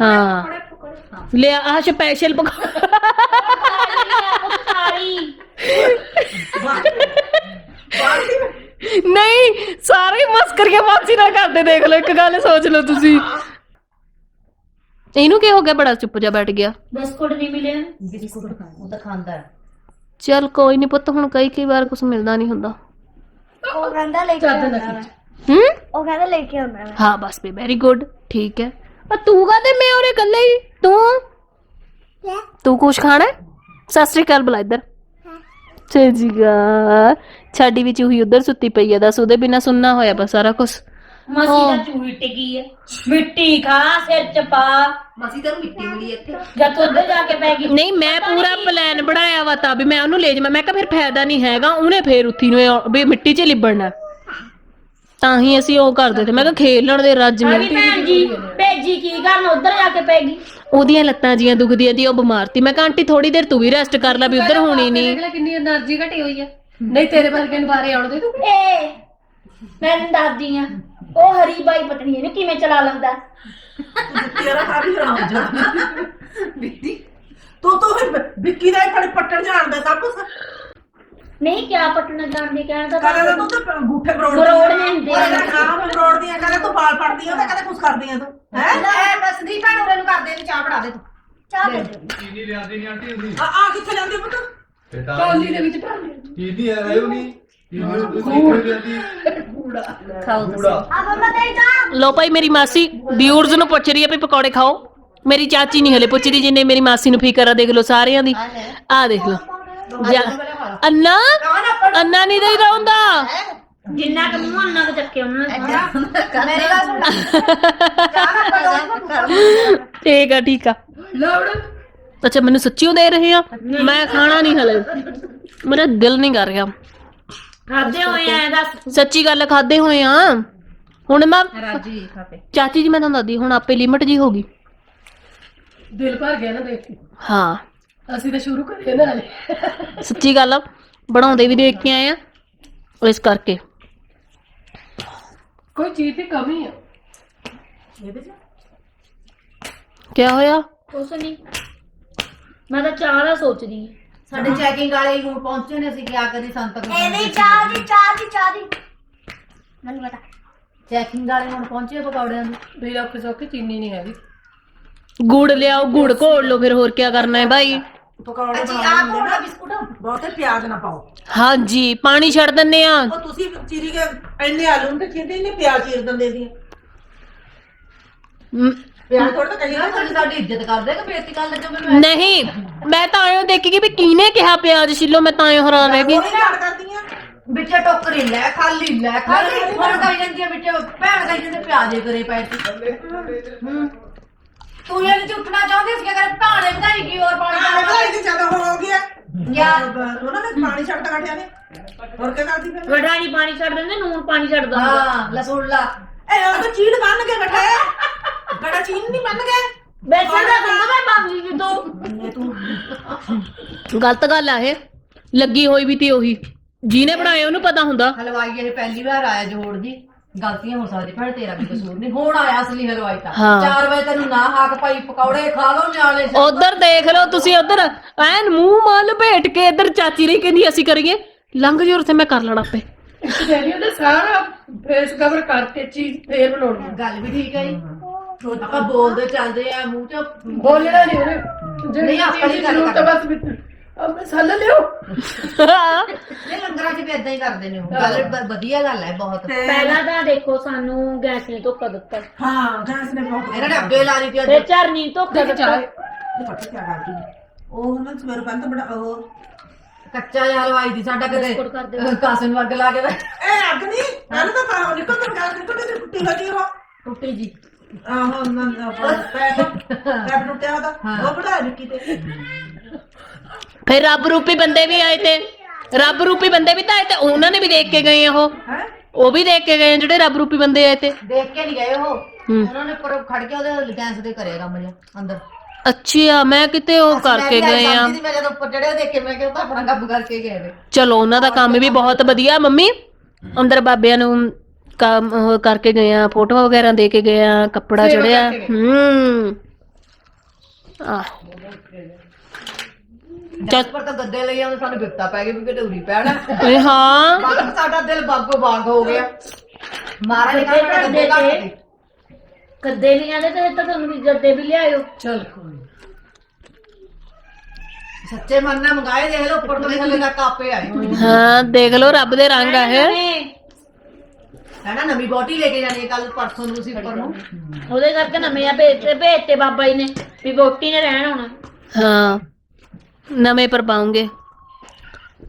ਹਾਂ। ਲਿਆ ਆ ਸਪੈਸ਼ਲ ਪਕਾ ਸਾਰੀ ਨਹੀਂ ਸਾਰੇ ਮਸਕਰੀਆਂ ਮਾਸੀ ਨਾਲ ਕਰਦੇ ਦੇਖ ਲਓ। ਇੱਕ ਗੱਲ ਸੋਚ ਲਓ ਤੁਸੀਂ। ਇਹਨੂੰ ਕੀ ਹੋ ਗਿਆ? ਬੜਾ ਚੁੱਪ ਜਾ ਬੈਠ ਗਿਆ। ਬਿਸਕੁਟ ਨਹੀਂ ਮਿਲੇ। ਉਹ ਤਾਂ ਖਾਂਦਾ ਹੈ। ਚਲ ਕੋਈ ਨਹੀਂ ਪੁੱਤ ਹੁਣ ਕਈ ਕਈ ਵਾਰ ਕੁਝ ਮਿਲਦਾ ਨਹੀਂ ਹੁੰਦਾ। ਉਹ ਕਹਿੰਦਾ ਲੈ ਕੇ ਆਉਣਾ ਮੈਂ। ਹੂੰ? ਉਹ ਕਹਿੰਦਾ ਲੈ ਕੇ ਆਉਣਾ ਮੈਂ ਹਾਂ ਬਸ ਵੀ ਵੈਰੀ ਗੁੱਡ ਠੀਕ ਹੈ। ਆ ਤੂੰ ਕਾਹਦੇ ਮੈਂ ਉਹਰੇ ਇਕੱਲੇ ਹੀ? ਤੂੰ? ਤੂੰ ਕੁਛ ਖਾਣਾ ਹੈ? ਸਤਿ ਸ੍ਰੀ ਅਕਾਲ ਬੁਲਾ ਇੱਧਰ। ਚੇਜੀਗਾ ਛਾਡੀ ਵਿੱਚ ਉਹੀ ਉਧਰ ਸੁੱਤੀ ਪਈ ਆ ਦੱਸ ਉਹਦੇ ਬਿਨਾ ਸੁਣਨਾ ਹੋਇਆ ਬਸ ਸਾਰਾ ਕੁਝ ਮਸੀ ਦਾ ਚੂੜੀ ਟਿਕੀ ਹੈ ਮਿੱਟੀ ਖਾ ਸਿਰ ਚ ਪਾ। ਮਸੀ ਤੈਨੂੰ ਮਿੱਟੀ ਮਿਲੀ ਇੱਥੇ। ਜਾਂ ਤੂੰ ਉੱਧਰ ਜਾ ਕੇ ਪੈ ਗਈ। ਨਹੀਂ ਮੈਂ ਪੂਰਾ ਪਲਾਨ ਬਣਾਇਆ ਵਾ ਤਾਂ ਵੀ ਮੈਂ ਉਹਨੂੰ ਲੈ ਜਾਵਾਂ। ਮੈਂ ਕਿਹਾ ਫਿਰ ਫਾਇਦਾ ਨਹੀਂ ਹੈਗਾ ਉਹਨੇ ਫੇਰ ਉੱਥੀ ਨੂੰ ਵੀ ਮਿੱਟੀ 'ਚ ਲਿਬੜਨਾ। ਤਾਂ ਹੀ ਅਸੀਂ ਉਹ ਕਰਦੇ ਤੇ ਮੈਂ ਕਿਹਾ ਖੇਲਣ ਦੇ ਰੱਜ ਹਾਂ ਭੈਣ ਜੀ। ਭੇਜੀ ਕੀ ਕਰਨ? ਉੱਧਰ ਜਾ ਕੇ ਪੈ ਗਈ। ਉਹਦੀਆਂ ਲੱਤਾਂ ਜੀਆਂ ਦੁਖਦੀਆਂ ਦੀ ਉਹ ਬਿਮਾਰ ਸੀ ਮੈਂ ਕਿਹਾ ਆਂਟੀ ਥੋੜੀ ਦੇਰ ਤੂੰ ਵੀ ਰੈਸਟ ਕਰ ਲੈ ਵੀ ਉਧਰ ਹੋਣੀ ਨਹੀਂ। ਦੇਖ ਲੈ ਕਿੰਨੀ એનર્ਜੀ ਘਟੀ ਹੋਈ ਆ। ਨਹੀਂ ਤੇਰੇ ਵਰਗੇ ਨੂੰ ਬਾਰੇ ਆਉਣ ਤੂੰ। ਏ ਮੈਂ ਦੱਸਦੀ ਆ। ਉਹ ਹਰੀ ਬਾਈ ਪਤਨੀ ਇਹਨੇ ਕਿਵੇਂ ਚਲਾ ਲੈਂਦਾ? ਤੇਰਾ ਸਾਰੀ ਰਾਮ ਜਾ ਬਿੱਤੀ ਤੂੰ ਤੂੰ ਫਿਰ ਵਿੱਕੀ ਦਾ ਹੀ ਫੜ ਪੱਟਣ ਜਾਣਦਾ ਸਭ ਕੁਝ ਨਹੀਂ ਕਿਆ ਪਟਣਾ ਜਾਣਦੇ ਕਹਿਣ ਦਾ ਕਦੇ ਤਾਂ ਤੂੰ ਤੇ ਗੂਠੇ ਬਰੋੜ ਬਰੋੜ ਲੈਂਦੇ ਆ। ਹਾਂ ਬਰੋੜ ਦੀਆਂ ਕਦੇ ਤੂੰ ਬਾਲ ਫੜਦੀ ਆ ਤੇ ਕਦੇ ਕੁਝ ਕਰਦੀ ਆ ਤੂੰ। ਹੈ? ਐ ਬਸ ਦੀ ਭੈਣ ਉਰੇ ਨੂੰ ਕਰਦੇ ਨੇ ਚਾਹ ਬਣਾ ਦੇ ਤੂੰ। ਚਾਹ ਦੇ। ਆ ਆ ਕਿੱਥੇ ਜਾਂਦੀ ਪੁੱਤ? ਕੌਲੀ ਦੇ ਵਿੱਚ ਭਰ ਲਿਆ ਕੀਦੀ ਹੈ ਉਹ ਨਹੀਂ ਤੁਸੀਂ ਲੋ ਭਾਈ ਮੇਰੀ ਮਾਸੀ ਵਿਊਰਸ ਨੂੰ ਪੁੱਛ ਰਹੀ ਹੈ ਵੀ ਪਕੌੜੇ ਖਾਓ। ਮੇਰੀ ਚਾਚੀ ਨਹੀਂ ਹਲੇ ਪੁੱਛਦੀ ਜਿੰਨੇ ਮੇਰੀ ਮਾਸੀ ਨੂੰ ਫਿਕਰ ਆ ਦੇਖ ਲਓ ਸਾਰਿਆਂ ਦੀ। ਆ ਦੇਖ ਲਓ। ਜਾ- ਅੰਨਾ? ਅੰਨਾ ਨਹੀਂ ਦੇਈਦਾ ਹੁੰਦਾ। ਜਿੰਨਾ ਕੁ ਮੂੰਹ ਉਹਨਾਂ ਚੱਕੇ ਉਹਨਾਂ ਨੇ ਠੀਕ ਆ ਠੀਕ ਆ। ਲੋੜ ਅੱਛਾ ਮੈਨੂੰ ਸੱਚੀਓ ਦੇ ਰਹੇ ਆ? ਮੈਂ ਖਾਣਾ ਨਹੀਂ ਹਲੇ। ਮੇਰਾ ਦਿਲ ਨਹੀਂ ਕਰ ਰਿਹਾ। ਖਾਦੇ ਹੋਏ ਆ ਦੱਸ। ਸੱਚੀ ਗੱਲ ਖਾਦੇ ਹੋਏ ਆ। ਹੁਣ ਮੈਂ ਰਾਜੀ ਖਾਤੇ ਚਾਚੀ ਜੀ ਮੈਂ ਤੁਹਾਨੂੰ ਦੱਸਦੀ ਹੁਣ ਆਪੇ ਲਿਮਟ ਜੀ ਹੋ ਗਈ। ਦਿਲ ਭਰ ਗਿਆ ਨਾ ਦੇਖ ਕੇ। ਹਾਂ। ਅਸੀਂ ਤਾਂ ਸ਼ੁਰੂ ਕਰੀਏ ਨਾ ਹਲੇ ਸੱਚੀ ਗੱਲ ਆ ਬਣਾਉਂਦੇ ਵੀ ਦੇਖ ਕੇ ਆਏ ਆ ਇਸ ਕਰਕੇ। ਕੋਈ ਚੀਜ਼ ਦੀ ਕਮੀ ਆ। ਕੀ ਹੋਇਆ? ਕੁਛ ਨਹੀਂ ਮੈਂ ਤਾਂ ਚਾਹ ਦਾ ਸੋਚਦੀ ਸਾਡੇ ਚੈਕਿੰਗ ਵਾਲੇ ਹੁਣ ਪਹੁੰਚੇ ਨੇ ਅਸੀਂ ਕਿਆ ਕਰੀ ਸੰਤ ਇਹ ਨਹੀਂ ਚਾਹ ਦੀ ਚਾਹ ਦੀ ਚਾਹ ਦੀ। ਮੈਨੂੰ ਪਤਾ। ਚੈਕਿੰਗ ਵਾਲੇ ਹੁਣ ਪਹੁੰਚੇ ਪਕੌੜਿਆਂ ਦੀ। ਵੀ ਔਖ ਸੌਖੀ ਚੀਨੀ ਨਹੀਂ ਹੈਗੀ। ਗੁੜ ਲਿਆਓ ਗੁੜ ਘੋਲ ਲਓ ਫਿਰ ਹੋਰ ਕੀ ਕਰਨਾ ਹੈ ਭਾਈ? ਪਕੌੜੇ ਅੱਛੀ ਬਣਾ ਆ ਲੈਂਦੇ ਕੋੜਾ ਨਾ ਬਿਸਕੁਟ। ਬਹੁਤੇ ਪਿਆਜ਼ ਨਾ ਪਾਓ। ਹਾਂਜੀ ਪਾਣੀ ਛੱਡ ਦਿੰਨੇ ਆ ਉਹ ਤੁਸੀਂ ਚੀਰੀ ਕੇ ਇੰਨੇ ਆਲੂ ਨੂੰ ਤੇ ਚੀਰਦੇ ਨਹੀਂ ਪਿਆਜ਼ ਚੀਰ ਦਿੰਦੇ ਦੀ ਮ, ਪਿਆਜ਼ ਥੋੜਾ ਤਾਂ ਕਹੀ ਯਾਰ ਤੁਸੀਂ ਸਾਡੀ ਇੱਜ਼ਤ ਕਰਦੇ ਕਿ ਬੇਇੱਜ਼ਤੀ ਕਰਨ ਲੱਗੇ ਮੈਨੂੰ ਨਹੀਂ ਮੈਂ ਤਾਂ ਆਇਓ ਦੇਖੀ ਵੀ ਕਿਹਨੇ ਕਿਹਾ ਪਿਆਜ਼ ਛਿੱਲੋ ਮੈਂ ਤਾਂ ਆਇਓ ਹੈਰਾਨ ਰਹਿ ਗਈ। ਗੱਲ ਕਰਦੀਆਂ ਵਿੱਚ ਟੋਕਰੀ ਲੈ ਖਾਲੀ ਲੈ ਖਾਲੀ ਹੁਣ ਕਹੀ ਜਾਂਦੀ ਆ ਵਿੱਚ ਭੈਣ ਕਹੀ ਜਾਂਦੀ ਪਿਆਜੇ ਕਰੇ ਪਏ ਹੂੰ। ਤੂੰ ਇਹ ਨਹੀਂ ਉੱਠਣਾ ਚਾਹੁੰਦੀ ਸੀ ਕਿ ਅਗਰ ਭਾਣੇ ਵਧਾਈ ਕੀ ਹੋਰ ਪਾਣੀ ਪਾ ਵਧਾਈ ਤੇ ਜ਼ਿਆਦਾ ਹੋ ਗਿਆ ਯਾਰ। ਉਹਨਾਂ ਨੇ ਪਾਣੀ ਛੱਡਤਾ ਕਾਠਿਆਂ ਨੇ। ਹੋਰ ਕੀ ਕਰਦੀ ਫਿਰ? ਵਡਾ ਨਹੀਂ ਪਾਣੀ ਛੱਡ ਦਿੰਦੇ ਨੂਨ ਪਾਣੀ ਛੱਡਦਾ ਹਾਂ ਲਸੁਣ ਲਾ। ਇਹ ਉਹ ਤਾਂ ਚੀੜ ਬੰਨ ਕੇ ਬੈਠਾ ਹੈ। ਬੜਾ ਚੀਨ ਨਹੀਂ ਬੰਨ ਗਏ ਬੇਸਣ ਦਾ ਦੰਦ ਮੈਂ ਬਾਗੀ ਜੀ ਤੋਂ। ਗਲਤ ਗੱਲ ਆ ਇਹ। ਲੱਗੀ ਹੋਈ ਵੀ ਤੀ ਉਹੀ। ਜਿਹਨੇ ਬਣਾਏ ਉਹਨੂੰ ਪਤਾ ਹੁੰਦਾ। ਹਲਵਾਈ ਇਹ ਪਹਿਲੀ ਵਾਰ ਆਇਆ ਜੋੜ ਜੀ। ਗਲਤੀਆਂ ਹੋ ਸਕਦੀ ਪਰ ਤੇਰਾ ਵੀ ਕਸੂਰ ਨਹੀਂ। ਹੁਣ ਆਇਆ ਅਸਲੀ ਹਲਵਾਈ ਤਾਂ। ਹਾਂ। 4 ਵਜੇ ਤੈਨੂੰ ਨਾ ਹਾਕ ਪਾਈ ਪਕੌੜੇ ਖਾ ਲਓ ਨਿਆਲੇ ਸੇ ਉਧਰ ਦੇਖ ਲਓ ਤੁਸੀਂ ਉਧਰ। ਐਨ ਮੂੰਹ ਮਲ ਭੇਟ ਕੇ ਇੱਧਰ ਚਾਚੀ ਰਹੀ ਕਹਿੰਦੀ ਅਸੀਂ ਕਰੀਏ। ਲੰਘ ਜੋ ਉੱਥੇ ਮੈਂ ਕਰ ਲੈਣਾ ਆਪੇ। ਜਿਹੜੀ ਉਹਨੇ ਸਾਰਾ ਫੇਸ ਕਵਰ ਕਰਕੇ ਚੀਜ਼ ਫੇਰ ਬਣਾਉਣੀ ਆ। ਗੱਲ ਵੀ ਠੀਕ ਹੈ ਜੀ। ਆਪਾਂ ਬੋਲਦੇ ਚੱਲਦੇ ਆ ਮੂੰਹ ਚ ਬੋਲਣਾ ਨਹੀਂ ਉਹਨੇ। ਜਿਹੜੀ ਨਹੀਂ, ਆਪਾਂ ਚੀਜ਼ ਨਹੀਂ ਦੀ ਗੱਲ ਜ਼ਰੂਰਤ ਆ ਬਸ ਵਿੱਚ। ਅਬ ਮਸਾਲਾ ਲਿਓ। ਇਹ ਲੰਗਰਾਂ 'ਚ ਵੀ ਇਦਾਂ ਹੀ ਕਰਦੇ ਨੇ ਉਹ। ਗੱਲ ਬ- ਵਧੀਆ ਗੱਲ ਹੈ ਬਹੁਤ। ਪਹਿਲਾਂ ਤਾਂ ਦੇਖੋ ਸਾਨੂੰ ਗੈਸ ਨੇ ਧੋਖਾ ਦਿੱਤਾ। ਹਾਂ ਗੈਸ ਨੇ ਬਹੁਤ ਇਹਨਾਂ ਨੇ ਅੱਗੇ ਲਾ ਲਈ ਤੇ ਤੇ ਚਰਨੀ ਧੋਖਾ ਦਿੱਤਾ। ਕਿਆ ਕਰਦੀ ਉਹ ਨਾ ਸਵੇਰ ਪਹਿਲਾਂ ਤਾਂ ਬੜਾ ਉਹ ਕੱਚਾ ਜਿਹਾ ਹਲਵਾਈ ਦੀ ਸਾਡਾ ਕਦੇ ਬਿਸਕੁਟ ਹੋ। ਵਰਗ ਲਾ ਕੇ ਬੈਠ। ਇਹ ਅੱਗ ਨਹੀਂ ਪਹਿਲਾਂ ਤਾਂ ਤਾਂ ਨਿਕਲ ਤਾਂ ਗੈਸ ਨਿਕਲ ਤੇ ਟੁੱਟੀ ਹੋਈ ਉਹ ਟੁੱਟੀ ਜੀ। ਆਹੋ ਨਾ ਨਾ ਪੈਪ ਪੈਪ ਟੁੱਟਿਆ ਉਹਦਾ। ਉਹ ਬੜਾ ਨਿੱਕੀ ਤੇ। ਫਿਰ ਰੱਬ ਰੂਪੀ ਬੰਦੇ ਵੀ ਆਏ ਤੇ ਰੱਬ ਰੂਪੀ ਬੰਦੇ ਵੀ ਤਾਂ ਆਏ ਤੇ ਉਹਨਾਂ ਨੇ ਵੀ ਦੇਖ ਕੇ ਗਏ ਆ ਉਹ। ਹੈ? ਉਹ ਵੀ ਦੇਖ ਕੇ ਗਏ ਆ ਜਿਹੜੇ ਰੱਬ ਰੂਪੀ ਬੰਦੇ ਆਏ ਤੇ। ਦੇਖ ਕੇ ਨਹੀਂ ਗਏ ਉਹ। ਹੂੰ। ਉਹਨਾਂ ਨੇ ਪਰ ਖੜ ਕੇ ਉਹਦੇ ਗੈਸ ਦੇ ਕਰਿਆ ਕੰਮ ਜਿਹਾ ਅੰਦਰ। ਅੱਛਾ ਮੈਂ ਕਿਤੇ ਉਹ ਕਰਕੇ ਗਏ ਆ। ਮੈਂ ਜਦੋਂ ਉੱਪਰ ਚੜੇ ਦੇਖ ਕੇ ਮੈਂ ਕਿਹਾ ਉਹ ਤਾਂ ਆਪਣਾ ਕੰਮ ਕਰਕੇ ਗਏ ਨੇ। ਚਲੋ ਉਹਨਾਂ ਦਾ ਕੰਮ ਵੀ ਬਹੁਤ ਵਧੀਆ। ਮੰਮੀ ਅੰਦਰ ਬਾਬਿਆਂ ਨੂੰ ਕੰਮ ਉਹ ਕਰਕੇ ਗਏ ਆ ਫੋਟੋ ਵਗੈਰਾ ਦੇ ਕੇ ਗਏ ਆ ਕੱਪੜਾ ਸੇਵਾ ਚੜਿਆ ਕਰਕੇ। ਹੂੰ। ਆ ਜਦ ਪਰ ਤਾਂ ਗੱਦੇ ਲਈ ਆਉਂਦੇ ਸਾਨੂੰ ਬਿਪਤਾ ਪੈ ਗਈ ਵੀ ਕਿਤੇ ਉਰੀ ਪੈਣਾ। ਏ ਹਾਂ। ਬਾਕੀ ਸਾਡਾ ਦਿਲ ਬਾਗੋ ਬਾਗ ਹੋ ਗਿਆ। ਮਹਾਰਾਜ ਨੇ ਗੱਦੇ ਕਹਿੰਦਾ ਗੱਦੇ ਦੇ। ਕੱਦੇ ਨਹੀਂ ਆਦੇ ਤੇ ਤਾਂ ਤੁਹਾਨੂੰ ਵੀ ਗੱਦੇ ਵੀ ਲਿਆਇਓ। ਚਲ ਕੋਈ ਸੱਚੇ ਮਨ ਨਾਲ ਮੰਗਾਏ ਦੇਖ ਲਓ ਉੱਪਰ ਤੋਂ ਥੱਲੇ ਤੱਕ ਆਪੇ ਆਏ ਹੋਏ ਹਾਂ ਦੇਖ ਲਓ ਰੱਬ ਦੇ ਰੰਗ ਆ ਇਹ। ਕਹਿਣਾ ਨਵੀਂ ਬੋਟੀ ਲੈ ਕੇ ਜਾਣੀ ਕੱਲ ਪਰਸੋਂ ਨੂੰ ਤੁਸੀਂ ਉੱਪਰ ਨੂੰ। ਉਹਦੇ ਕਰਕੇ ਨਵੇਂ ਆ ਭੇਜਤੇ ਭੇਜਤੇ ਬਾਬਾ ਜੀ ਨੇ ਵੀ ਵੋਟੀ ਨੇ ਰਹਿਣ ਹੋਣਾ ਹਾਂ ਨਵੇਂ ਪਰ ਪਾਉਂਗੇ।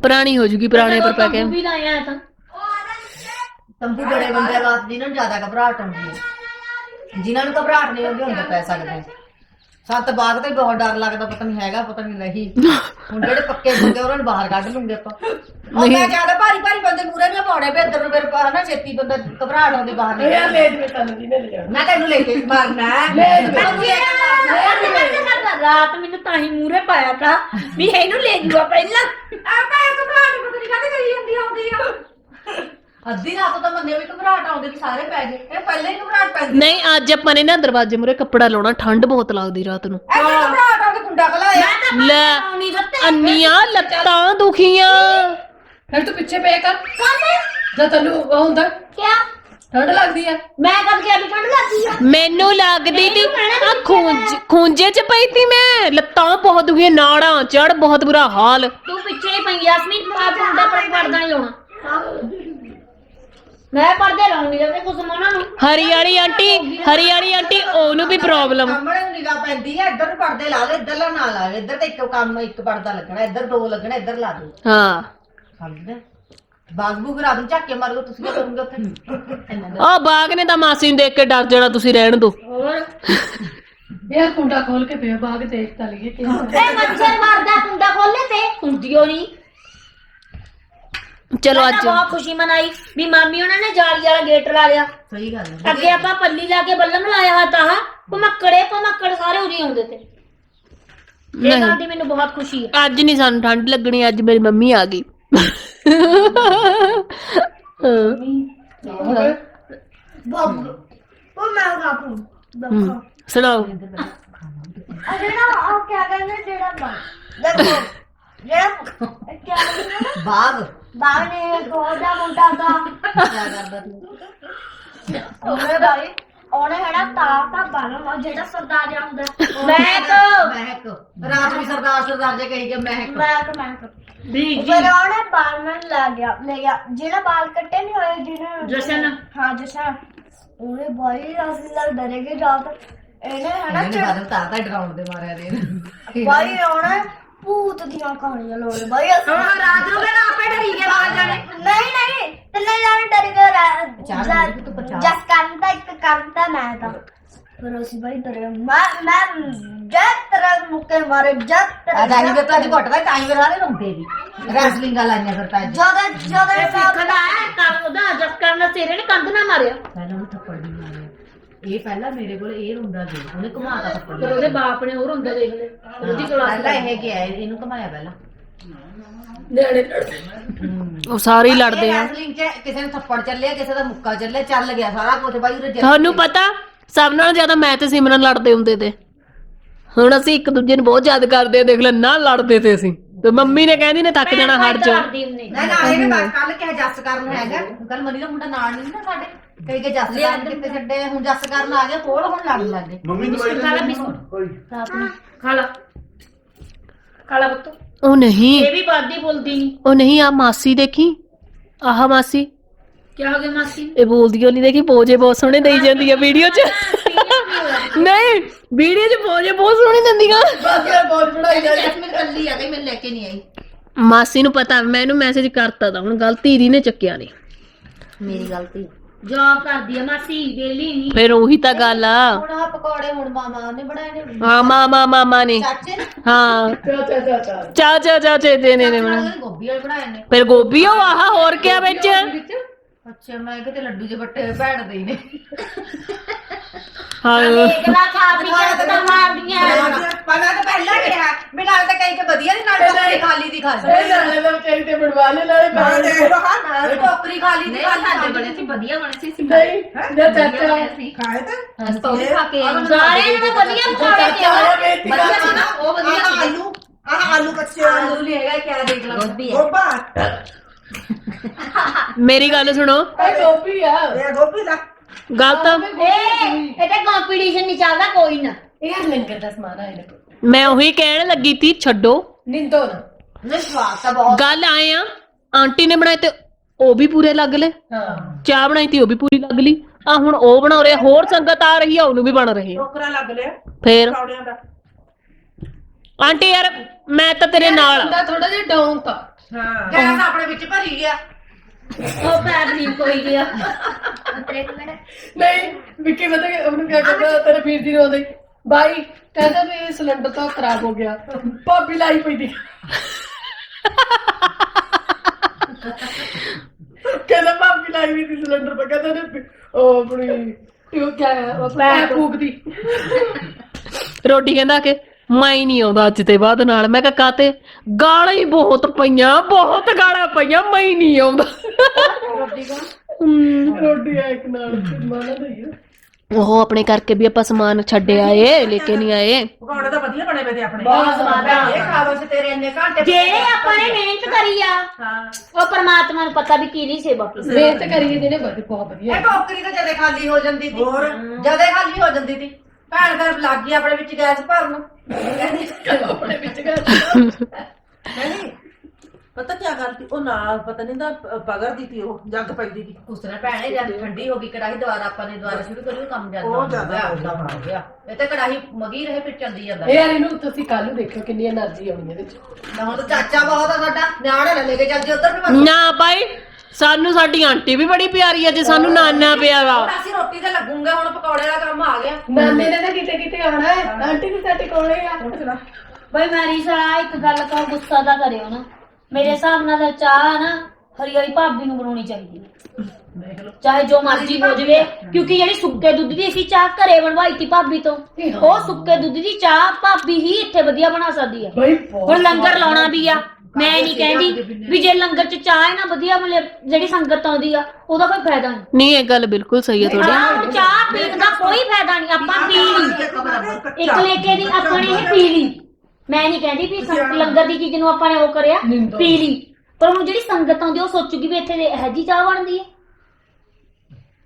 ਪੁਰਾਣੀ ਹੋ ਜੂਗੀ ਪੁਰਾਣੇ ਪਰ ਪਾ ਕੇ। ਤੰਬੂ ਵੀ ਲਾਇਆ ਤਾਂ। ਤੰਬੂ ਬੜੇ ਬੰਦੇ ਵਾਸਤੇ ਜਿਨ੍ਹਾਂ ਨੂੰ ਜ਼ਿਆਦਾ ਘਬਰਾਹਟ ਆਉਂਦੀ ਹੈ। ਜਿਨ੍ਹਾਂ ਨੂੰ ਘਬਰਾਹਟ ਨਹੀਂ ਆਉਂਦੀ ਹੁੰਦੇ ਪੈ ਸਕਦੇ। ਸੱਤ ਬਾਗ ਤੇ ਬਹੁਤ ਡਰ ਲੱਗਦਾ ਪਤਾ ਨਹੀਂ ਹੈਗਾ ਪਤਾ ਨਹੀਂ ਨਹੀਂ। ਹੁਣ ਜਿਹੜੇ ਪੱਕੇ ਬੰਦੇ ਉਹਨਾਂ ਨੂੰ ਬਾਹਰ ਕੱਢ ਲੂੰਗੇ ਆਪਾਂ। ਉਹ ਮੈਂ ਜ਼ਿਆਦਾ ਭਾਰੀ ਭਾਰੀ ਬੰਦੇ ਮੂਰੇ ਨਹੀਂ ਪਾਉਣੇ ਵੀ ਇੱਧਰ ਨੂੰ ਮੇਰੇ ਪਾ ਨਾ ਛੇਤੀ ਬੰਦਾ ਘਬਰਾਹਟ ਆਉਂਦੀ ਬਾਹਰ ਨਹੀਂ ਇਹ ਲੈ ਜਵੇ ਤੁਹਾਨੂੰ ਜੀ ਨੇ ਲੈ ਜਾਣਾ। ਮੈਂ ਤੈਨੂੰ ਲੈ ਕੇ ਮਾਰਨਾ ਰਾਤ ਮੈਨੂੰ ਤਾਂ ਹੀ ਮੂਰੇ ਪਾਇਆ ਤਾਂ ਵੀ ਇਹਨੂੰ ਲੈ ਜੂਆ ਪਹਿਲਾਂ। ਆ ਮੈਂ ਘਬਰਾਹਟ ਪਤਾ ਨਹੀਂ ਕਾਹਦੇ ਕਰੀ ਜਾਂਦੀ ਆਉਂਦੀ ਆ। ਅੱਧੀ ਰਾਤ ਤਾਂ ਮੰਨੇ ਵੀ ਘਬਰਾਹਟ ਆਉਂਦੀ ਵੀ ਸਾਰੇ ਪੈ ਗਏ। ਇਹ ਪਹਿਲੇ ਹੀ ਘਬਰਾਹਟ ਪੈਂਦੀ ਨਹੀਂ ਅੱਜ ਆਪਾਂ ਨੇ ਨਾ ਦਰਵਾਜ਼ੇ ਮੂਰੇ ਕੱਪੜਾ ਲਾਉਣਾ ਠੰਡ ਬਹੁਤ ਲੱਗਦੀ ਰਾਤ ਨੂੰ। ਐ ਘਬਰਾਹਟ ਆਉਂਦੀ ਕੁੰਡਾ ਖਲਾਇਆ ਲੈ ਨਹੀਂ ਦਿੱਤੇ। ਅੰਨੀਆਂ ਲੱਤਾਂ ਦੁਖੀਆਂ। ਫਿਰ ਤੂੰ ਪਿੱਛੇ ਪਏ ਕਰ। ਜਦ ਤੈਨੂੰ ਉਹ ਹੁੰਦਾ ਕਿਆ? ਠੰਡ ਲੱਗਦੀ ਆ। ਮੈਂ ਕਦ ਗਿਆ ਵੀ ਠੰਡ ਲੱਗਦੀ ਆ। ਮੈਨੂੰ ਲੱਗਦੀ ਤੀ ਆ ਖੂੰਜ ਖੂੰਜੇ ਚ ਪਈ ਤੀ ਮੈਂ ਲੱਤਾਂ ਬਹੁਤ ਦੁਖੀਆਂ ਨਾੜਾਂ ਚੜ ਬਹੁਤ ਬੁਰਾ ਹਾਲ। ਤੂੰ ਪਿੱਛੇ ਹੀ ਪਈ ਯਾਸਮੀਨ ਪਾ ਪੁੰਡਾ ਪਰ ਪਰਦਾ ਨਹੀਂ ਲਾਉਣਾ ਮੈਂ ਪਰਦੇ ਲਾਉਂਗੀ ਤੇ ਕੁਝ ਮਨਾ ਨੂੰ ਹਰੀ ਵਾਲੀ ਆਂਟੀ ਹਰੀ ਵਾਲੀ ਆਂਟੀ ਉਹਨੂੰ ਵੀ ਪ੍ਰੋਬਲਮ ਸਾਹਮਣੇ ਨੂੰ ਨਿਗਾਹ ਪੈਂਦੀ ਹੈ ਇੱਧਰ ਨੂੰ ਪਰਦੇ ਲਾ ਦੇ ਇੱਧਰ ਲਾ ਨਾ ਲਾ ਦੇ ਇੱਧਰ ਤੇ ਇੱਕ ਕੰਮ ਇੱਕ ਪਰਦਾ ਲੱਗਣਾ ਇੱਧਰ ਦੋ ਲੱਗਣਾ ਇੱਧਰ ਲਾ ਦੇ ਹਾਂ। ਸਮਝਦੇ ਬਾਗ ਬੂਗ ਰਾਤ ਨੂੰ ਝਾਕੇ ਮਾਰੋ ਤੁਸੀਂ ਕੀ ਕਰੋਗੇ ਉੱਥੇ? ਇੰਨਾ ਦਾ ਆ ਬਾਗ ਨੇ ਤਾਂ ਮਾਸੀ ਨੂੰ ਦੇਖ ਕੇ ਡਰ ਜਾਣਾ ਤੁਸੀਂ ਰਹਿਣ ਦੋ। ਹੋਰ? ਯਾਰ ਕੁੰਡਾ ਖੋਲ ਕੇ ਪਿਆ ਬਾਗ ਦੇਖ ਤਾਂ ਲਈਏ ਕਿ ਇਹ ਮੱਛਰ ਮਾਰਦਾ ਕੁੰਡਾ ਖੋਲੇ ਤੇ। ਹੁੰਦੀਓ ਨਹੀਂ ਚਲੋ ਅੱਜ। ਬਹੁਤ ਖੁਸ਼ੀ ਮਨਾਈ ਵੀ ਮਾਮੀ ਉਹਨਾਂ ਨੇ ਜਾਲੀ ਵਾਲਾ ਗੇਟ ਲਾ ਲਿਆ। ਸਹੀ ਗੱਲ ਹੈ। ਅੱਗੇ ਆਪਾਂ ਪੱਲੀ ਲਾ ਕੇ ਬੱਲਮ ਲਾਇਆ ਹੋਇਆ ਤਾਂ ਭਮੱਕੜੇ ਭਮੱਕੜ ਸਾਰੇ ਉਰੀ ਆਉਂਦੇ ਤੇ। ਇਹ ਗੱਲ ਦੀ ਮੈਨੂੰ ਬਹੁਤ ਖੁਸ਼ੀ ਹੈ। ਅੱਜ ਨਹੀਂ ਸਾਨੂੰ ਠੰਡ ਲੱਗਣੀ ਅੱਜ ਮੇਰੀ ਮੰਮੀ ਆ ਗਈ। ਹਾਂ। ਉਹ ਮੈਂ ਕਾਪੂ ਹਮ, ਸੁਣਾਓ। ਅਰੇ ਨਾ ਉਹ ਕਿਆ ਕਹਿੰਦੇ ਜਿਹੜਾ ਬਾ ਜਿਹੜਾ ਕਿਆ ਨਾ ਬਾਗ ਬਾਗ ਨੇ ਗੋਦਾ ਮੁੰਡਾ ਦਾ ਕੀ ਕਰਦਾ ਤੂੰ ਉਹਨੇ ਭਾਈ ਉਹਨੇ ਹੈੜਾ ਤਾਰ ਤਾਂ ਬਾਲਮ ਜਿਹੜਾ ਸਰਦਾਰ ਜਿਹਾ ਹੁੰਦਾ ਮਹਿਕ ਮਹਿਕ ਰਾਤ ਵੀ ਸਰਦਾਰ ਸਰਦਾਰ ਜੇ ਕਹੀ ਗਿਆ ਮਹਿਕ ਮੈਂ ਮੈਂ ਵੀ ਫਿਰ ਉਹਨੇ ਬਾਲਮਨ ਲਾ ਗਿਆ ਲੈ ਗਿਆ ਜਿਹੜਾ ਬਾਲ ਕੱਟੇ ਨਹੀਂ ਹੋਏ ਜਿਹਨੇ ਜਸ਼ਨ। ਹਾਂ ਜਸ਼ਨ ਉਹਨੇ ਬਾਈ ਅਸੀਂ ਲੱਗ ਡਰੇਗੇ ਰਾਤ ਇਹਨੇ ਹੈਨਾ ਇਹਨੇ ਬਾਦਲ ਤਾਂ ਤਾਂ ਡਰਾਉਣ ਦੇ ਮਾਰਿਆ ਦੇ ਬਾਈ ਉਹਨੇ ਭੂਤ ਦੀਆਂ ਕਹਾਣੀਆਂ ਲੋੜੇ ਬਾਈ ਅਸੀਂ ਰਾਤ ਨੂੰ ਕਹਿੰਦਾ ਆਪੇ ਡਰੀ ਗਿਆ ਬਾਹਰ ਜਾਣੇ। ਨਹੀਂ ਨਹੀਂ ਤਿੰਨੇ ਜਾਣੇ ਡਰ ਗਏ ਰਾ- ਤੋਂ। ਜਸ ਕਰਨ ਦਾ ਇੱਕ ਕਰਨ ਦਾ ਮੈਂ ਤਾਂ। ਫਿਰ ਅਸੀਂ ਬਾਈ ਡਰੇ ਮੈਂ ਮੈਂ ਜਦ ਤਰ੍ਹਾਂ ਮੁੱਕੇ ਮਾਰੇ ਜਦ ਆ ਜਾਨੀ ਫਿਰ ਤਾਂ ਅੱਜ ਘਟਦਾ ਟਾਈਮ ਵੇਰਾ ਦੇ ਹੁੰਦੇ ਵੀ। ਰੈਸਲਿੰਗ ਲਾਈਆਂ ਫਿਰ ਤਾਂ ਅੱਜ ਜਦੋਂ ਜਦੋਂ ਇਹ ਸਿੱਖਦਾ ਹੈ ਕੰਮ ਉਹਦਾ ਜਸ ਕਰਨ ਤੇਰੇ ਨੇ ਕੰਧ ਨਾ ਮਾਰਿਆ। ਪਹਿਲਾਂ ਉਹ ਥੱਪੜ ਮਾਰਿਆ ਇਹ ਪਹਿਲਾਂ ਮੇਰੇ ਕੋਲ ਇਹ ਹੁੰਦਾ ਸੀ ਉਹਨੇ ਘੁਮਾਤਾ ਥੱਪੜ ਫਿਰ ਉਹਦੇ ਬਾਪ ਨੇ ਹੋਰ ਹੁੰਦਾ ਦੇਖ ਲੈ ਉਹਦੀ ਕਲਾਸ ਪਹਿਲਾਂ ਇਹ ਗਿਆ ਇਹਨੂੰ ਘੁਮਾਇਆ ਪਹਿਲਾਂ। ਨਿਆਣੇ ਲੜਦੇ। ਉਹ ਸਾਰੇ ਹੀ ਲੜਦੇ ਆ। ਰੈਸਲਿੰਗ 'ਚ ਕਿਸੇ ਨੂੰ ਥੱਪੜ ਚੱਲਿਆ ਕਿਸੇ ਦਾ ਮੁੱਕਾ ਚੱਲਿਆ ਚੱਲ ਗਿਆ ਸਾਰਾ ਕੁਝ ਬਾਈ ਉਹਦੇ ਜਿੱਤ ਤੁਹਾਨੂੰ। ਪਤਾ ਸਭ ਨਾਲੋਂ ਜ਼ਿਆਦਾ ਮੈਂ ਤੇ ਸਿਮਰਨ ਲੜਦੇ ਹੁੰਦੇ ਤੇ। ਹੁਣ ਅਸੀਂ ਇੱਕ ਦੂਜੇ ਨੂੰ ਬਹੁਤ ਯਾਦ ਕਰਦੇ ਆ ਦੇਖ ਲੈ ਨਾ ਲੜਦੇ ਤੇ ਅਸੀਂ। ਤੇ ਮੰਮੀ ਨੇ ਕਹਿੰਦੀ ਨੇ ਥੱਕ ਜਾਣਾ ਹਟ ਜਾ ਨਾ ਨਾ ਇਹ ਬਸ ਕੱਲ ਕਿਹਾ ਜੱਸ ਕਰਨ ਹੈਗਾ। ਕੱਲ ਮਨੀ ਦਾ ਮੁੰਡਾ ਨਾਲ ਨਹੀਂ ਨਾ ਸਾਡੇ। ਕਈ ਕਿ ਜੱਸ ਕਰਨ ਕਿੱਥੇ ਛੱਡੇ ਹੁਣ ਜੱਸ ਕਰਨ ਆ ਗਿਆ ਕੋਲ ਹੁਣ ਲੜਨ ਲੱਗੇ ਮੰਮੀ ਦਵਾਈ ਖਾ ਲਾ ਬਿਸਕੁਟ ਰਾਤ ਨੂੰ ਖਾ ਲਾ। ਖਾ ਲਾ ਪੁੱਤ। ਉਹ ਨਹੀਂ। ਇਹ ਵੀ ਬਾਦੀ ਬੋਲਦੀ ਨਹੀਂ ਉਹ ਨਹੀਂ ਆ ਮਾਸੀ ਦੇਖੀ? ਆਹ ਮਾਸੀ। ਕੀ ਹੋ ਗਿਆ ਮਾਸੀ? ਇਹ ਬੋਲਦੀ ਉਹ ਨਹੀਂ ਦੇਖੀ ਪੋਜੇ ਬਹੁਤ ਸੋਹਣੇ ਦੇਈ ਜਾਂਦੀ ਆ ਵੀਡੀਓ 'ਚ। ਨਹੀਂ ਵੀਡੀਓ 'ਚ ਪੋਜੇ ਬਹੁਤ ਸੋਹਣੇ ਦਿੰਦੀਆਂ। ਬਾਕੀ ਬਹੁਤ ਪੜਾਈ ਜਾਂਦੀ ਜੈਸਮੀਨ ਕੱਲੀ ਆ ਗਈ ਮੈਨੂੰ ਲੈ ਕੇ ਨਹੀਂ ਆਈ। ਮਾਸੀ ਨੂੰ ਪਤਾ ਮੈਂ ਇਹਨੂੰ ਮੈਸੇਜ ਕਰਤਾ ਤਾਂ ਹੁਣ ਗਲਤੀ ਦੀ ਨੇ ਚੱਕਿਆ ਨਹੀਂ। ਮੇਰੀ ਗਲਤੀ। ਜੌਬ ਕਰਦੀ ਆ ਮਾਸੀ ਵੇਲੀ ਨਹੀਂ ਫਿਰ ਉਹੀ ਤਾਂ ਗੱਲ ਆ। ਹੁਣ ਆ ਪਕੌੜੇ ਹੁਣ ਮਾਮਾ ਨੇ ਬਣਾਏ ਨੇ। ਹਾਂ ਮਾਮਾ ਮਾਮਾ ਨੇ। ਚਾਚੇ ਨੇ? ਹਾਂ। ਚਾ ਚਾ ਚਾ ਚਾ ਚਾ ਚਾ ਚਾ ਚੇ ਦੇ ਨੇ ਨੇ ਬਣਾ ਉਹਨਾਂ ਨੇ ਗੋਭੀ ਵਾਲੇ ਬਣਾਏ ਨੇ। ਫਿਰ ਗੋਭੀ ਉਹ ਆਹ ਹੋਰ ਕਿਆ ਵਿੱਚ? ਅੱਛਾ ਮੈਂ ਕਿਤੇ ਲੱਡੂ ਜੇ ਬੱਟੇ ਹੋਏ ਭੈਣ ਦੇ ਹੀ ਨੇ। ਹਾਂ। ਦੇਖਲਾ ਖਾ ਪੀ ਕੇ ਤਾਂ ਮਾਰਦੀਆਂ। ਪਹਿਲਾਂ ਤਾਂ ਪਹਿਲਾਂ ਕਿਹਾ ਮੈਂ ਨਾਲ ਤਾਂ ਕਹੀ ਕਿ ਵਧੀਆ ਨਹੀਂ ਨਾਲ ਟੋਕਰੀ ਖਾਲੀ ਦੀ ਖਾਲੀ। ਇਹ ਨਾਲੇ ਦਾ ਵਿਚਾਰੀ ਤੇ ਬਣਵਾ ਲੈ ਨਾਲੇ ਬਾਹਰ ਨਾਲ ਟੋਕਰੀ ਖਾਲੀ ਦੀ ਖਾਲੀ ਸਾਡੇ ਬੜੇ ਸੀ ਵਧੀਆ ਬਣੇ ਸੀ ਨਹੀਂ ਨਾ ਚਾਚਾ। ਖਾਏ ਤਾਂ? ਸਟੋਰੀ ਖਾ ਕੇ। ਸਾਰੇ ਨੇ ਵਧੀਆ ਆਇਆ ਬੇਟੀ ਵਧੀਆ ਨਾ ਉਹ ਵਧੀਆ ਆਲੂ ਆਹ ਆਲੂ ਕੱਚੇ ਆਲੂ ਹੈਗਾ ਕਿਆ ਦੇਖ ਲਾ। ਗੋਭੀ ਹੈ ਗੋਭਾ। ਮੇਰੀ ਗੱਲ ਸੁਣੋ। ਇਹ ਗੋਪੀ ਆ। ਇਹ ਗੋਭੀ ਦਾ। ਗੱਲ ਤਾਂ ਇਹ ਇਹਦੇ ਕੰਪੀਟੀਸ਼ਨ ਨਹੀਂ ਚੱਲਦਾ ਕੋਈ ਨਾ। ਇਹ ਲੰਗਰ ਦਾ ਸਮਾਨ ਆ ਇਹਨਾਂ ਮੈਂ ਉਹੀ ਕਹਿਣ ਲੱਗੀ ਤੀ ਛੱਡੋ। ਨਿੰਦੋ ਨਾ। ਨਹੀਂ ਸਵਾਦ ਤਾਂ ਬਹੁਤ। ਗੱਲ ਆਏ ਆ ਆਂਟੀ ਨੇ ਬਣਾਏ ਤੇ ਉਹ ਵੀ ਪੂਰੇ ਲੱਗ ਲਏ। ਹਾਂ। ਚਾਹ ਬਣਾਈ ਤੀ ਉਹ ਵੀ ਪੂਰੀ ਲੱਗ ਲਈ। ਆ ਹੁਣ ਉਹ ਬਣਾ ਰਹੇ ਹੋਰ ਸੰਗਤ ਆ ਰਹੀ ਆ ਉਹਨੂੰ ਵੀ ਬਣ ਰਹੀ ਆ। ਟੋਕਰਾ ਲੱਗ ਲਿਆ। ਫੇਰ? ਪਕੌੜਿਆਂ ਦਾ। ਆਂਟੀ ਯਾਰ ਮੈਂ ਤਾਂ ਤੇਰੇ ਨਾਲ ਆ। ਥੋੜਾ ਜਿਹਾ ਡਾਊਨ ਤਾਂ। ਹਾਂ। ਗੈਸ ਆਪਣੇ ਵਿੱਚ ਭਰੀ ਗਿਆ। ਉਹ ਪੈਰ ਨਹੀਂ ਕੋਈ ਗਿਆ। ਨਹੀਂ ਵਿੱਕੀ ਪਤਾ ਕਿ ਉਹਨੂੰ ਕਿਆ ਕਹਿੰਦਾ ਤੇਰੇ ਵੀਰ ਜੀ ਨੂੰ ਆਉਂਦੇ ਬਾਈ ਕਹਿੰਦਾ ਵੀ ਇਹ ਸਿਲੰਡਰ ਤਾਂ ਖਰਾਬ ਹੋ ਗਿਆ। ਭਾਬੀ ਲਾਈ ਪਈ ਦੀ। ਕਹਿੰਦਾ ਭਾਬੀ ਲਾਈ ਵੀ ਦੀ ਸਿਲੰਡਰ ਪਰ ਕਹਿੰਦਾ ਨੇ ਉਹ ਆਪਣੀ ਉਹ ਕਿਆ ਹੈ ਉਹ ਰੋਟੀ ਕਹਿੰਦਾ ਕਿ ਮੈਂ ਹੀ ਨਹੀਂ ਆਉਂਦਾ ਅੱਜ ਤੇ ਬਾਅਦ ਨਾਲ। ਮੈਂ ਕਿਹਾ ਕਾਤੇ? ਗਾਲਾਂ ਹੀ ਬਹੁਤ ਪਈਆਂ ਬਹੁਤ ਗਾਲਾਂ ਪਈਆਂ ਮੈਂ ਹੀ ਨਹੀਂ ਆਉਂਦਾ। ਹਮ, ਰੋਟੀ ਆ ਇੱਕ ਨਾਲ ਮਾਨਾ ਦਈਏ। ਉਹ ਆਪਣੇ ਕਰਕੇ ਵੀ ਆਪਾਂ ਸਮਾਨ ਛੱਡ ਆਏ ਲੈ ਕੇ ਨਹੀਂ ਆਏ। ਪਕੌੜੇ ਤਾਂ ਵਧੀਆ ਬਣੇ ਵੇ ਤੇ ਆਪਣੇ। ਬਹੁਤ ਸਵਾਦ ਹੈ ਇਹ ਖਾਵੋ ਸੀ ਤੇਰੇ ਇੰਨੇ ਘੰਟੇ ਜਿਹੜੇ ਆਪਾਂ ਨੇ ਮਿਹਨਤ ਕਰੀ ਆ ਹਾਂ। ਉਹ ਪਰਮਾਤਮਾ ਨੂੰ ਪਤਾ ਵੀ ਕੀ ਨਹੀਂ ਸੇਵਾ। ਕੀਤੀ ਮਿਹਨਤ ਕਰੀਏ ਜਿਹਨੇ ਬਹੁਤ ਬਹੁਤ ਵਧੀਆ। ਇਹ ਟੋਕਰੀ ਤਾਂ ਜਦੇ ਖਾਲੀ ਹੋ ਜਾਂਦੀ ਸੀ। ਹੋਰ? ਜਦੇ ਖਾਲੀ ਹੋ ਜਾਂਦੀ ਸੀ। ਭੈਣ ਦਾ ਲੱਗ ਗਈ ਆਪਣੇ ਵਿੱਚ ਗੈਸ ਭਰਨ ਆਪਣੇ ਵਿੱਚ ਗੈਸ ਪਤਾ ਕੀ ਕਰਦੀ ਉਹ ਨਾਲ ਪਤਾ ਨਹੀਂ ਦਾ ਪਗਰ ਦੀ ਤੀ ਜੱਗ ਪੈਂਦੀ ਦੀ ਉਸ ਤਰ੍ਹਾਂ ਭੈਣੇ ਜਦ ਠੰਡੀ ਹੋ ਗਈ ਕੜਾਹੀ ਦੁਬਾਰਾ ਆਪਾਂ ਨੇ ਦੁਬਾਰਾ ਸ਼ੁਰੂ ਕਰੀ ਉਹ ਕੰਮ ਜਾਂਦਾ ਉਹ ਜ਼ਿਆਦਾ ਉਲਟਾ ਗਿਆ। ਇਹ ਤਾਂ ਕੜਾਹੀ ਮਗੀ ਰਹੇ ਫਿਰ ਚੱਲਦੀ ਜਾਂਦਾ। ਇਹ ਯਾਰ ਇਹਨੂੰ ਤੁਸੀਂ ਕੱਲ ਨੂੰ ਦੇਖਿਓ ਕਿੰਨੀ એનર્ਜੀ ਆਉਂਦੀ ਇਹਦੇ ਵਿੱਚ। ਨਾ ਹੁਣ ਚਾਚਾ ਬਹੁਤ ਆ ਸਾਡਾ ਨਿਆਣੇ ਲੈ ਕੇ ਚੱਲਦੀ ਉਧਰ ਵੀ ਨਾ ਬਾਈ ਸਾਨੂੰ ਸਾਡੀ ਆਂਟੀ ਵੀ ਬੜੀ ਪਿਆਰੀ ਆ ਜੇ ਸਾਨੂੰ ਨਾਨਾ ਪਿਆਰਾ ਹੁਣ ਅਸੀਂ ਰੋਟੀ ਤੇ ਲੱਗੂਗੇ ਹੁਣ ਪਕੌੜੇ ਦਾ ਕੰਮ ਆ ਗਿਆ। ਨਾਨੇ ਨੇ ਤਾਂ ਕਿਤੇ ਕਿਤੇ ਆਉਣਾ ਹੈ। ਆਂਟੀ ਵੀ ਸਾਡੇ ਕੋਲੇ ਆ। ਬਈ ਮੇਰੀ ਸਲਾਹ ਇੱਕ ਗੱਲ ਕਹੋ ਗੁੱਸਾ ਦਾ ਕਰਿਓ ਨਾ। ਮੇਰੇ ਹਿਸਾਬ ਨਾਲ ਤਾਂ ਚਾਹ ਨਾ ਹਰੀ ਹਰੀ ਭਾਬੀ ਨੂੰ ਬਣਾਉਣੀ ਚਾਹੀਦੀ ਹੈ ਚਾਹੇ ਜੋ ਮਰਜ਼ੀ ਹੋ ਜਾਵੇ ਕਿਉਂਕਿ ਜਿਹੜੀ ਸੁੱਕੇ ਦੁੱਧ ਦੀ ਅਸੀਂ ਚਾਹ ਘਰੇ ਬਣਵਾਈ ਤੀ ਭਾਬੀ ਤੋਂ ਉਹ ਸੁੱਕੇ ਦੁੱਧ ਦੀ ਚਾਹ ਭਾਬੀ ਹੀ ਇੱਥੇ ਵਧੀਆ ਬਣਾ ਸਕਦੀ ਹੈ ਹੁਣ ਲੰਗਰ ਲਾਉਣਾ ਵੀ ਆ। ਮੈਂ ਨਹੀਂ ਕਹਿੰਦੀ ਵੀ ਜੇ ਲੰਗਰ ਚ ਚਾਹ ਹੈ ਨਾ ਵਧੀਆ ਮਤਲਬ ਜਿਹੜੀ ਸੰਗਤ ਆਉਂਦੀ ਆ ਉਹਦਾ ਕੋਈ ਫਾਇਦਾ ਨਹੀਂ। ਨਹੀਂ ਇਹ ਗੱਲ ਬਿਲਕੁਲ ਸਹੀ ਹੈ ਤੁਹਾਡੀ। ਹੁਣ ਚਾਹ ਪੀਣ ਦਾ ਕੋਈ ਫਾਇਦਾ ਨਹੀਂ ਆਪਾਂ ਪੀ ਲਈ। ਇੱਕ ਲੇਕੇ ਦੀ ਆਪਣੇ ਹੀ ਪੀ ਲਈ। ਮੈਂ ਨਹੀਂ ਕਹਿੰਦੀ ਵੀ ਸੰਗ- ਲੰਗਰ ਦੀ ਚੀਜ਼ ਨੂੰ ਆਪਾਂ ਨੇ ਉਹ ਕਰਿਆ ਪੀ ਲਈ। ਪਰ ਹੁਣ ਜਿਹੜੀ ਸੰਗਤ ਆਉਂਦੀ ਆ, ਉਹ ਸੋਚੂਗੀ ਵੀ ਇੱਥੇ ਇਹ ਜੀ ਚਾਹ ਬਣਦੀ ਹੈ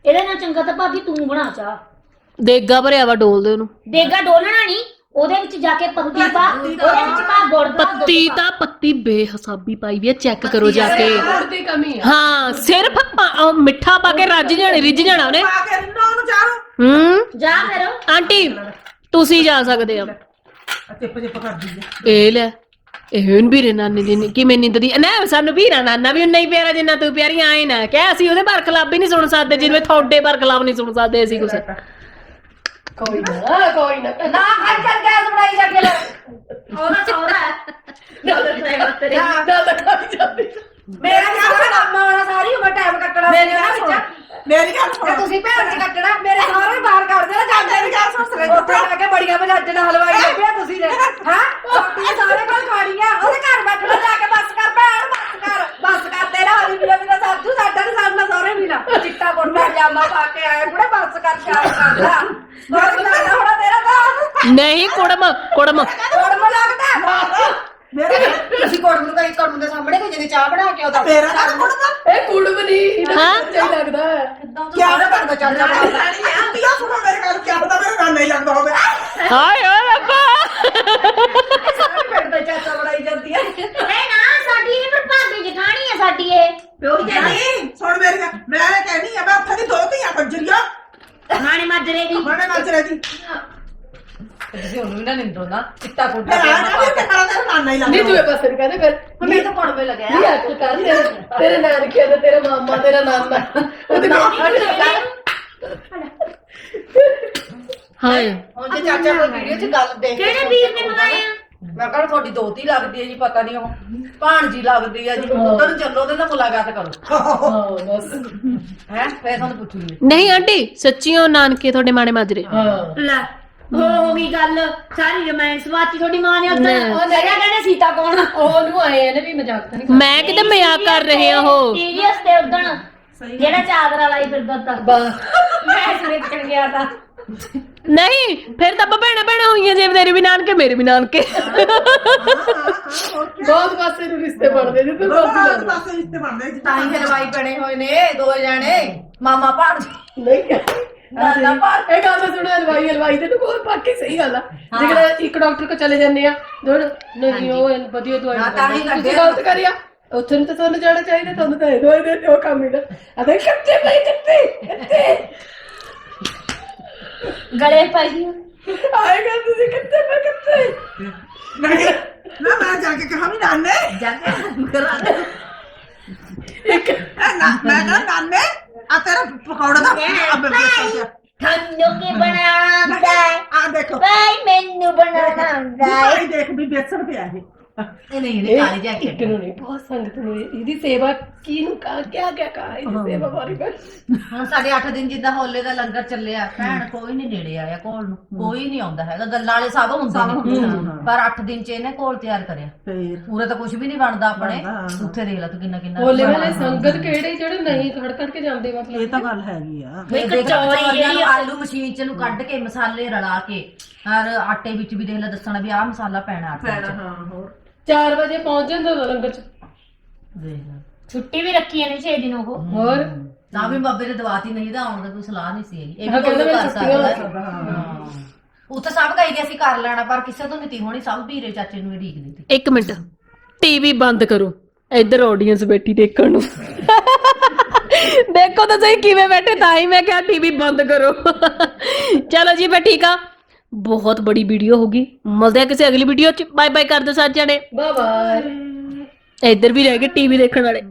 ਇਹਦੇ ਨਾਲ ਚੰਗਾ ਤਾਂ ਭਾਬੀ ਤੂੰ ਬਣਾ ਚਾਹ। ਦੇਗਾ ਭਰਿਆ ਵਾ ਡੋਲ ਦੇ ਉਹਨੂੰ। ਦੇਗਾ ਡੋਲਣਾ ਨਹੀਂ ਉਹਦੇ ਵਿੱਚ ਜਾ ਕੇ ਪੱਤੀ ਪਾ ਉਹਦੇ ਵਿੱਚ ਪਾ ਗੁੜ ਪਾ ਪੱਤੀ ਤਾਂ ਪੱਤੀ ਬੇਹਸਾਬੀ ਪਾਈ ਵੀ ਆ ਚੈੱਕ ਕਰੋ ਜਾ ਕੇ। ਗੁੜ ਦੀ ਕਮੀ ਆ। ਹਾਂ ਸਿਰਫ ਪਾ- ਅਹ ਮਿੱਠਾ ਪਾ ਕੇ ਰੱਜ ਜਾਣੇ ਰਿੱਝ ਜਾਣਾ ਉਹਨੇ। ਪਾ ਕੇ ਰਿੰਨਾ ਉਹਨੂੰ ਚਾਹ ਹੂੰ? ਜਾ ਫਿਰ। ਆਂਟੀ ਤੁਸੀਂ ਜਾ ਸਕਦੇ ਆ ਚਿੱਪ ਚਿੱਪ ਕਰਦੀ ਹੈ ਇਹ ਲੈ ਇਹ ਹੁਣ ਵੀਰੇ ਨਾਨੀ ਦੀ ਨੀ- ਕਿਵੇਂ ਨਿੰਦ ਦੀ ਨਾ ਸਾਨੂੰ ਵੀਰਾ ਨਾਨਾ ਵੀ ਉਨਾ ਹੀ ਪਿਆਰਾ ਜਿੰਨਾ ਤੂੰ ਪਿਆਰੀ ਆਏ ਨਾ। ਕਹਿ ਅਸੀਂ ਉਹਦੇ ਬਾਰ ਖਿਲਾਫ ਹੀ ਨਹੀਂ ਸੁਣ ਸਕਦੇ ਜਿਵੇਂ ਤੁਹਾਡੇ ਬਾਰ ਖਿਲਾਫ ਨਹੀਂ ਸੁਣ ਸਕਦੇ ਅਸੀਂ ਕੁਛ। ਕੋਈ ਨਾ ਕੋਈ ਨਾ ਨਾ ਖਾਈ ਚੱਲ ਗੈਸ ਬਣਾਈ ਜਾ ਕੇ ਲੈ ਉਹਦਾ ਸੌਰਾ ਹੈ ਤੇਰੇ ਨਾਲ ਤਾਂ ਖਾਈ ਜਾਂਦੀ ਮੇਰਾ ਕੀ ਸਾਰਾ ਕੰਮ ਆਉਣਾ ਸਾਰੀ ਉਮਰ ਟਾਈਮ ਕੱਟਣਾ ਮੇਰੀ ਮੇਰਾ ਗੱਲ ਸੁਣ ਵਿੱਚ ਮੇਰੀ ਗੱਲ ਸੁਣ ਤੇ ਤੁਸੀਂ ਭੈਣ ਜੀ ਕੱਟਣਾ ਮੇਰੇ ਸਾਰੇ ਬਾਹਰ ਕੱਢ ਦੇਣਾ ਜਾਂਦੇ ਵੀ ਗੱਲ ਸੁਣ ਸਰੇ ਉੱਥੇ ਜਾ ਕੇ ਬੜੀਆਂ ਮਜਾਜਣ ਹਲਵਾਈ ਲੱਭਿਆ ਤੁਸੀਂ ਨੇ ਹਾਂ ਰੋਟੀਆਂ ਸਾਰੇ ਕੋਲ ਖਾਣੀਆਂ ਉਹਦੇ ਘਰ ਬੈਠਣਾ ਜਾ ਕੇ ਬੱਸ ਕਰ ਭੈਣ ਬੱਸ ਕਰ ਬੱਸ ਕਰ ਤੇਰਾ ਹਰੀ ਮਿਲਾ ਵੀ ਸਾਜੂ ਸਾਡਾ ਨਹੀਂ ਸਾਡਾ ਸਹੁਰੇ ਮਿਲਾ ਚਿੱਟਾ ਕੁੜਤਾ ਪਜਾਮਾ ਪਾ ਕੇ ਆਇਆ ਕੁੜੇ ਬੱਸ ਕਰ ਚਾਹ ਕਰਦਾ ਤੇਰਾ ਨਹੀਂ ਕੁੜਮ ਕੁੜਮ। ਕੋੜਮ ਲੱਗਦਾ ਤੁਸੀਂ ਕੋੜਮ ਨੂੰ ਕਹੀ ਕੋੜਮ ਦੇ ਸਾਹਮਣੇ ਕੋਈ ਜਿਹਨੇ ਚਾਹ ਬਣਾ ਕੇ ਉਹਦਾ ਤੇਰਾ ਕੁੜਦਾ ਇਹ ਕੁੜਮ ਨਹੀਂ ਹਾਂ? ਲੱਗਦਾ ਕਿਆ ਉਹਦਾ ਕਰਦਾ ਚੱਲ ਜਾ ਰਾਣੀ ਰਾਣੀ ਆਂਦੀ ਆ ਸੁਣੋ ਮੇਰੇ ਗੱਲ ਕਿਆ ਪਤਾ ਮੇਰੇ ਨਾਲ ਨਹੀਂ ਲੱਗਦਾ ਹੋਵੇ। ਹਾਏ ਓ ਰੱਬਾ। ਸਾਰੇ ਪਿੰਡ ਦੇ ਚਾਚਾ ਬਣਾਈ ਜਾਂਦੀ ਹੈ ਇਹ ਨਾ ਸਾਡੀ ਇਹ ਪਰ ਭਾਬੀ ਜਠਾਣੀ ਹੈ ਸਾਡੀ ਇਹ। ਪਿਓ ਕਹਿੰਦੀ ਸੁਣ ਮੇਰੀ ਗੱਲ ਮੈਂ ਕਹਿੰਦੀ ਆ ਮੈਂ ਉੱਥੇ ਦੀ ਦੋ ਧੀਆਂ ਬੱਜਰੀਆਂ ਦੀ ਨਾਲ ਚਲੇ ਜੀ ਤੁਸੀਂ ਉਹਨੂੰ ਨਾ ਨਿੰਦੋ ਨਾ ਚਿੱਟਾ ਜਾ ਪਾ ਵੀ ਤੇ ਕਰਾ ਤੇਰਾ ਨਾਲ ਨਹੀਂ ਨਹੀਂ ਤੂੰ ਲੱਗਦਾ ਇਹ ਪਾਸੇ ਨੂੰ ਕਹਿੰਦੇ ਫਿਰ ਮੈਂ ਤਾਂ ਕੋੜਮੇ ਲੱਗਿਆ। ਨਹੀਂ ਅੱਜ ਕਰ ਤੇਰੇ ਤੇਰੇ ਨਾਨਕੇ ਤੇ ਤੇਰਾ ਮਾਮਾ ਤੇਰਾ ਨਾਨਾ। ਉਹਦੇ ਹਾਏ। ਹੁਣ ਜੇ ਚਾਚਾ ਕੋਈ ਵੀਡੀਓ 'ਚ ਗੱਲ ਦੇਖ ਕੇ ਕਿਹੜੇ ਵੀਰ ਨੇ ਮੰਗਾਏ ਆ ਮੈਂ ਕਹਿੰਦਾ ਤੁਹਾਡੀ ਦੋਤੀ ਲੱਗਦੀ ਹੈ ਜੀ ਪਤਾ ਨਹੀਂ ਉਹ ਭਾਣਜੀ ਲੱਗਦੀ ਹੈ ਜੀ ਉਧਰ ਨੂੰ ਚੱਲੋ ਉਹਦੇ ਨਾਲ ਮੁਲਾਕਾਤ ਕਰੋ। ਹਾਂ ਬਸ। ਹੈ ਫੇਰ ਤੁਹਾਨੂੰ ਪੁੱਛੂਗੀ। ਨਹੀਂ ਆਂਟੀ ਸੱਚੀਓ ਨਾਨਕੇ ਤੁਹਾਡੇ ਮਾਣੇ ਮਾਜਰੇ। ਹਾਂ। ਲੈ ਹੋ ਹੋ ਗਈ ਗੱਲ ਸਾਰੀ ਰੋਮਾਂਸ ਬਾਤੀ ਤੁਹਾਡੀ ਮਾਂ ਨੇ। ਉਹ ਜਿਹੜਾ ਕਹਿੰਦੇ ਸੀਤਾ ਕੌਣ? ਉਹਨੂੰ ਆਏ ਨੇ ਵੀ ਮਜ਼ਾਕ ਤਾਂ ਨਹੀਂ ਮੈਂ ਕਿਤੇ ਮਜ਼ਾਕ ਕਰ ਰਹੇ ਆ ਉਹ। ਸੀਰੀਅਸ ਤੇ ਉਦਣ ਜਿਹੜਾ ਚਾਦਰਾ ਲਾਈ ਫਿਰਦਾ ਤਾ। ਮੈਂ ਸਵੇਚਣ ਗਿਆ ਤਾਂ। ਨਹੀਂ ਫਿਰ ਤਾਂ ਭੈਣਾਂ ਭੈਣਾਂ ਹੋਈਆਂ ਜੇ ਤੇਰੇ ਵੀ ਨਾਨਕੇ ਮੇਰੇ ਵੀ ਨਾਨਕੇ। ਬਹੁਤ ਪਾਸੇ ਨੂੰ ਰਿਸ਼ਤੇ ਬਣਦੇ ਨੇ ਤੇ ਬਹੁਤ ਪਾਸੇ ਰਿਸ਼ਤੇ ਬਣਦੇ ਜੀ ਤਾਂ ਹੀ ਹਲਵਾਈ ਬਣੇ ਹੋਏ ਨੇ ਦੋ ਜਣੇ ਮਾਮਾ ਭਾਣਜੀ ਨਹੀਂ ਨਾਨਾ ਭਾਣ। ਇਹ ਗੱਲ ਤਾਂ ਸੁਣੋ ਹਲਵਾਈ ਹਲਵਾਈ ਤੇ ਬਹੁਤ ਬਾਕੀ ਸਹੀ ਗੱਲ ਆ। ਜਿਹੜਾ ਇੱਕ ਡਾਕਟਰ ਕੋ ਚਲੇ ਜਾਂਦੇ ਆ ਦੋੜ ਨਹੀਂ ਉਹ ਵਧੀਆ ਦਵਾਈ ਤਾਂ ਹੀ ਦਿੰਦਾ। ਕਰਦੇ ਗਲਤ ਕਰਿਆ। ਉੱਥੇ ਨੂੰ ਤਾਂ ਤੁਹਾਨੂੰ ਜਾਣਾ ਚਾਹੀਦਾ ਤੁਹਾਨੂੰ ਤਾਂ ਇਹੋ ਇਹਦੇ ਉਹ ਕੰਮ ਹੀ ਨਾ। ਅਦੇ ਕੱਤੇ ਪਈ ਕੱਤੇ ਕੱਤੇ ਗਲੇ ਪਾਈ ਆਏਗਾ ਤੁਸੀਂ ਕੱਤੇ ਮੈਂ ਕਿਹਾ, ਨਾ ਮੈਂ ਜਾ ਕੇ ਕਹਾਂ ਵੀ ਨਾਨੇ। ਜਾ ਕੇ ਕਰਾ। ਦੇ ਇਹ ਨਾ ਮੈਂ ਕਹਾਂ ਨਾਨੇ ਆ ਤੇਰਾ ਪਕੌੜਾ ਦਾ ਅੱਬੇ ਬੇਸਾ ਤੁਹਾਨੂੰ ਕੀ ਬਣਾਉਣਾ ਆਉਂਦਾ ਹੈ? ਆ ਦੇਖੋ। ਭਾਈ ਮੈਨੂੰ ਬਣਾਉਣਾ ਆਉਂਦਾ ਹੈ? ਭਾਈ ਦੇਖ ਵੀ ਬੇਸਣ ਪਿਆ ਇਹ। ਇਹ ਨਹੀਂ ਇਹਨੇ ਕਾਲੀ ਇੱਕ ਜੈਕਟ ਨੂੰ ਨਹੀਂ ਬਹੁਤ ਸੰਗਤ ਨੂੰ ਇਹ- ਇਹਦੀ ਸੇਵਾ ਕੀ ਨੂੰ ਕਹਾ ਕਿਆ ਕਿਆ ਕਹਾ ਇਹਦੀ ਸੇਵਾ ਬਾਰੇ ਬਸ ਹੁਣ ਸਾਡੇ 8 ਦਿਨ ਜਿੱਦਾਂ ਹੋਲੇ ਦਾ ਲੰਗਰ ਚੱਲਿਆ ਭੈਣ ਕੋਈ ਨਹੀਂ ਨੇੜੇ ਆਇਆ ਕੋਲ ਨੂੰ ਕੋਈ ਨਹੀਂ ਆਉਂਦਾ ਹੈਗਾ ਗੱਲਾਂ ਵਾਲੇ ਸਭ ਹੁੰਦੇ ਨੇ। ਪਰ 8 ਦਿਨ ਚ ਇਹਨੇ ਕੋਲ ਤਿਆਰ ਕਰਿਆ। ਫੇਰ। ਪੂਰੇ ਤਾਂ ਕੁਝ ਵੀ ਨਹੀਂ ਬਣਦਾ ਆਪਣੇ। ਉੱਥੇ ਦੇਖ ਲੈ ਤੂੰ ਕਿੰਨਾ ਕਿੰਨਾ ਹੋਲੇ ਵੇਲੇ ਸੰਗਤ ਕਿਹੜੇ ਜਿਹੜੇ ਨਹੀਂ ਖੜ ਖੜ ਕੇ ਜਾਂਦੇ ਇਹ ਮਤਲਬ ਤਾਂ ਗੱਲ ਹੈਗੀ ਆ। ਦੇਖ ਕਚੌਰੀ ਜਿਹੜੀ ਆਲੂ ਮਸ਼ੀਨ ਚ ਨੂੰ ਕੱਢ ਕੇ ਮਸਾਲੇ ਰਲਾ ਕੇ ਔਰ ਆਟੇ ਵਿੱਚ ਵੀ ਦੇਖ ਲੈ ਦੱਸਣਾ ਵੀ ਆਹ ਮਸਾਲਾ ਪੈਣਾ ਆਟੇ ਚ ਹਾਂ ਹੋਰ। 4 ਵਜੇ ਪਹੁੰਚ ਜਾਂਦਾ ਲੰਗਰ ਚ। ਦੇਖ ਲੈ। ਛੁੱਟੀ ਵੀ ਰੱਖੀ ਇਹਨੇ 6 ਦਿਨ ਉਹ। ਹੋਰ? ਤਾਂ ਵੀ ਬਾਬੇ ਨੇ ਦਵਾਤੀ ਨਹੀਂ ਤਾਂ ਆਉਣ ਦਾ ਕੋਈ ਸਲਾਹ ਨਹੀਂ ਸੀ ਹੈਗੀ। ਇਹ ਵੀ ਕਹਿੰਦਾ ਕਰ ਮੈਂ ਛੁੱਟੀਆਂ ਸਕਦਾ ਹੈ। ਉੱਥੇ ਸਭ ਕਹੀ ਗਏ ਅਸੀਂ ਕਰ ਲੈਣਾ ਪਰ ਕਿਸੇ ਤੋਂ ਨਹੀਂ ਤੀ ਹੋਣੀ ਸਭ ਵੀਰੇ ਚਾਚੇ ਨੂੰ ਹੀ ਢੀਕਦੀ ਸੀ ਇੱਕ ਮਿੰਟ। ਟੀਵੀ ਬੰਦ ਕਰੋ। ਇੱਧਰ ਆਡੀਅנס ਬੈਠੀ ਦੇਖਣ ਨੂੰ। ਦੇਖੋ ਤਾਂ ਸਹੀ ਕਿਵੇਂ ਬੈਠੇ ਤਾਂ ਹੀ ਮੈਂ ਕਿਹਾ ਟੀਵੀ ਬੰਦ ਕਰੋ। ਚਲੋ ਜੀ ਮੈਂ ਠੀਕ ਆ। ਬਹੁਤ ਬੜੀ ਵੀਡੀਓ ਹੋਗੀ ਮਿਲਦੇ ਆ ਕਿਸੇ ਅਗਲੀ ਵੀਡੀਓ ਚ। ਬਾਏ ਬਾਏ ਕਰ ਸਾਰੇ ਜਣੇ। ਬਾਏ ਬਾਏ ਇੱਧਰ ਵੀ ਰਹਿ ਗਏ ਟੀਵੀ ਦੇਖਣ ਵਾਲੇ।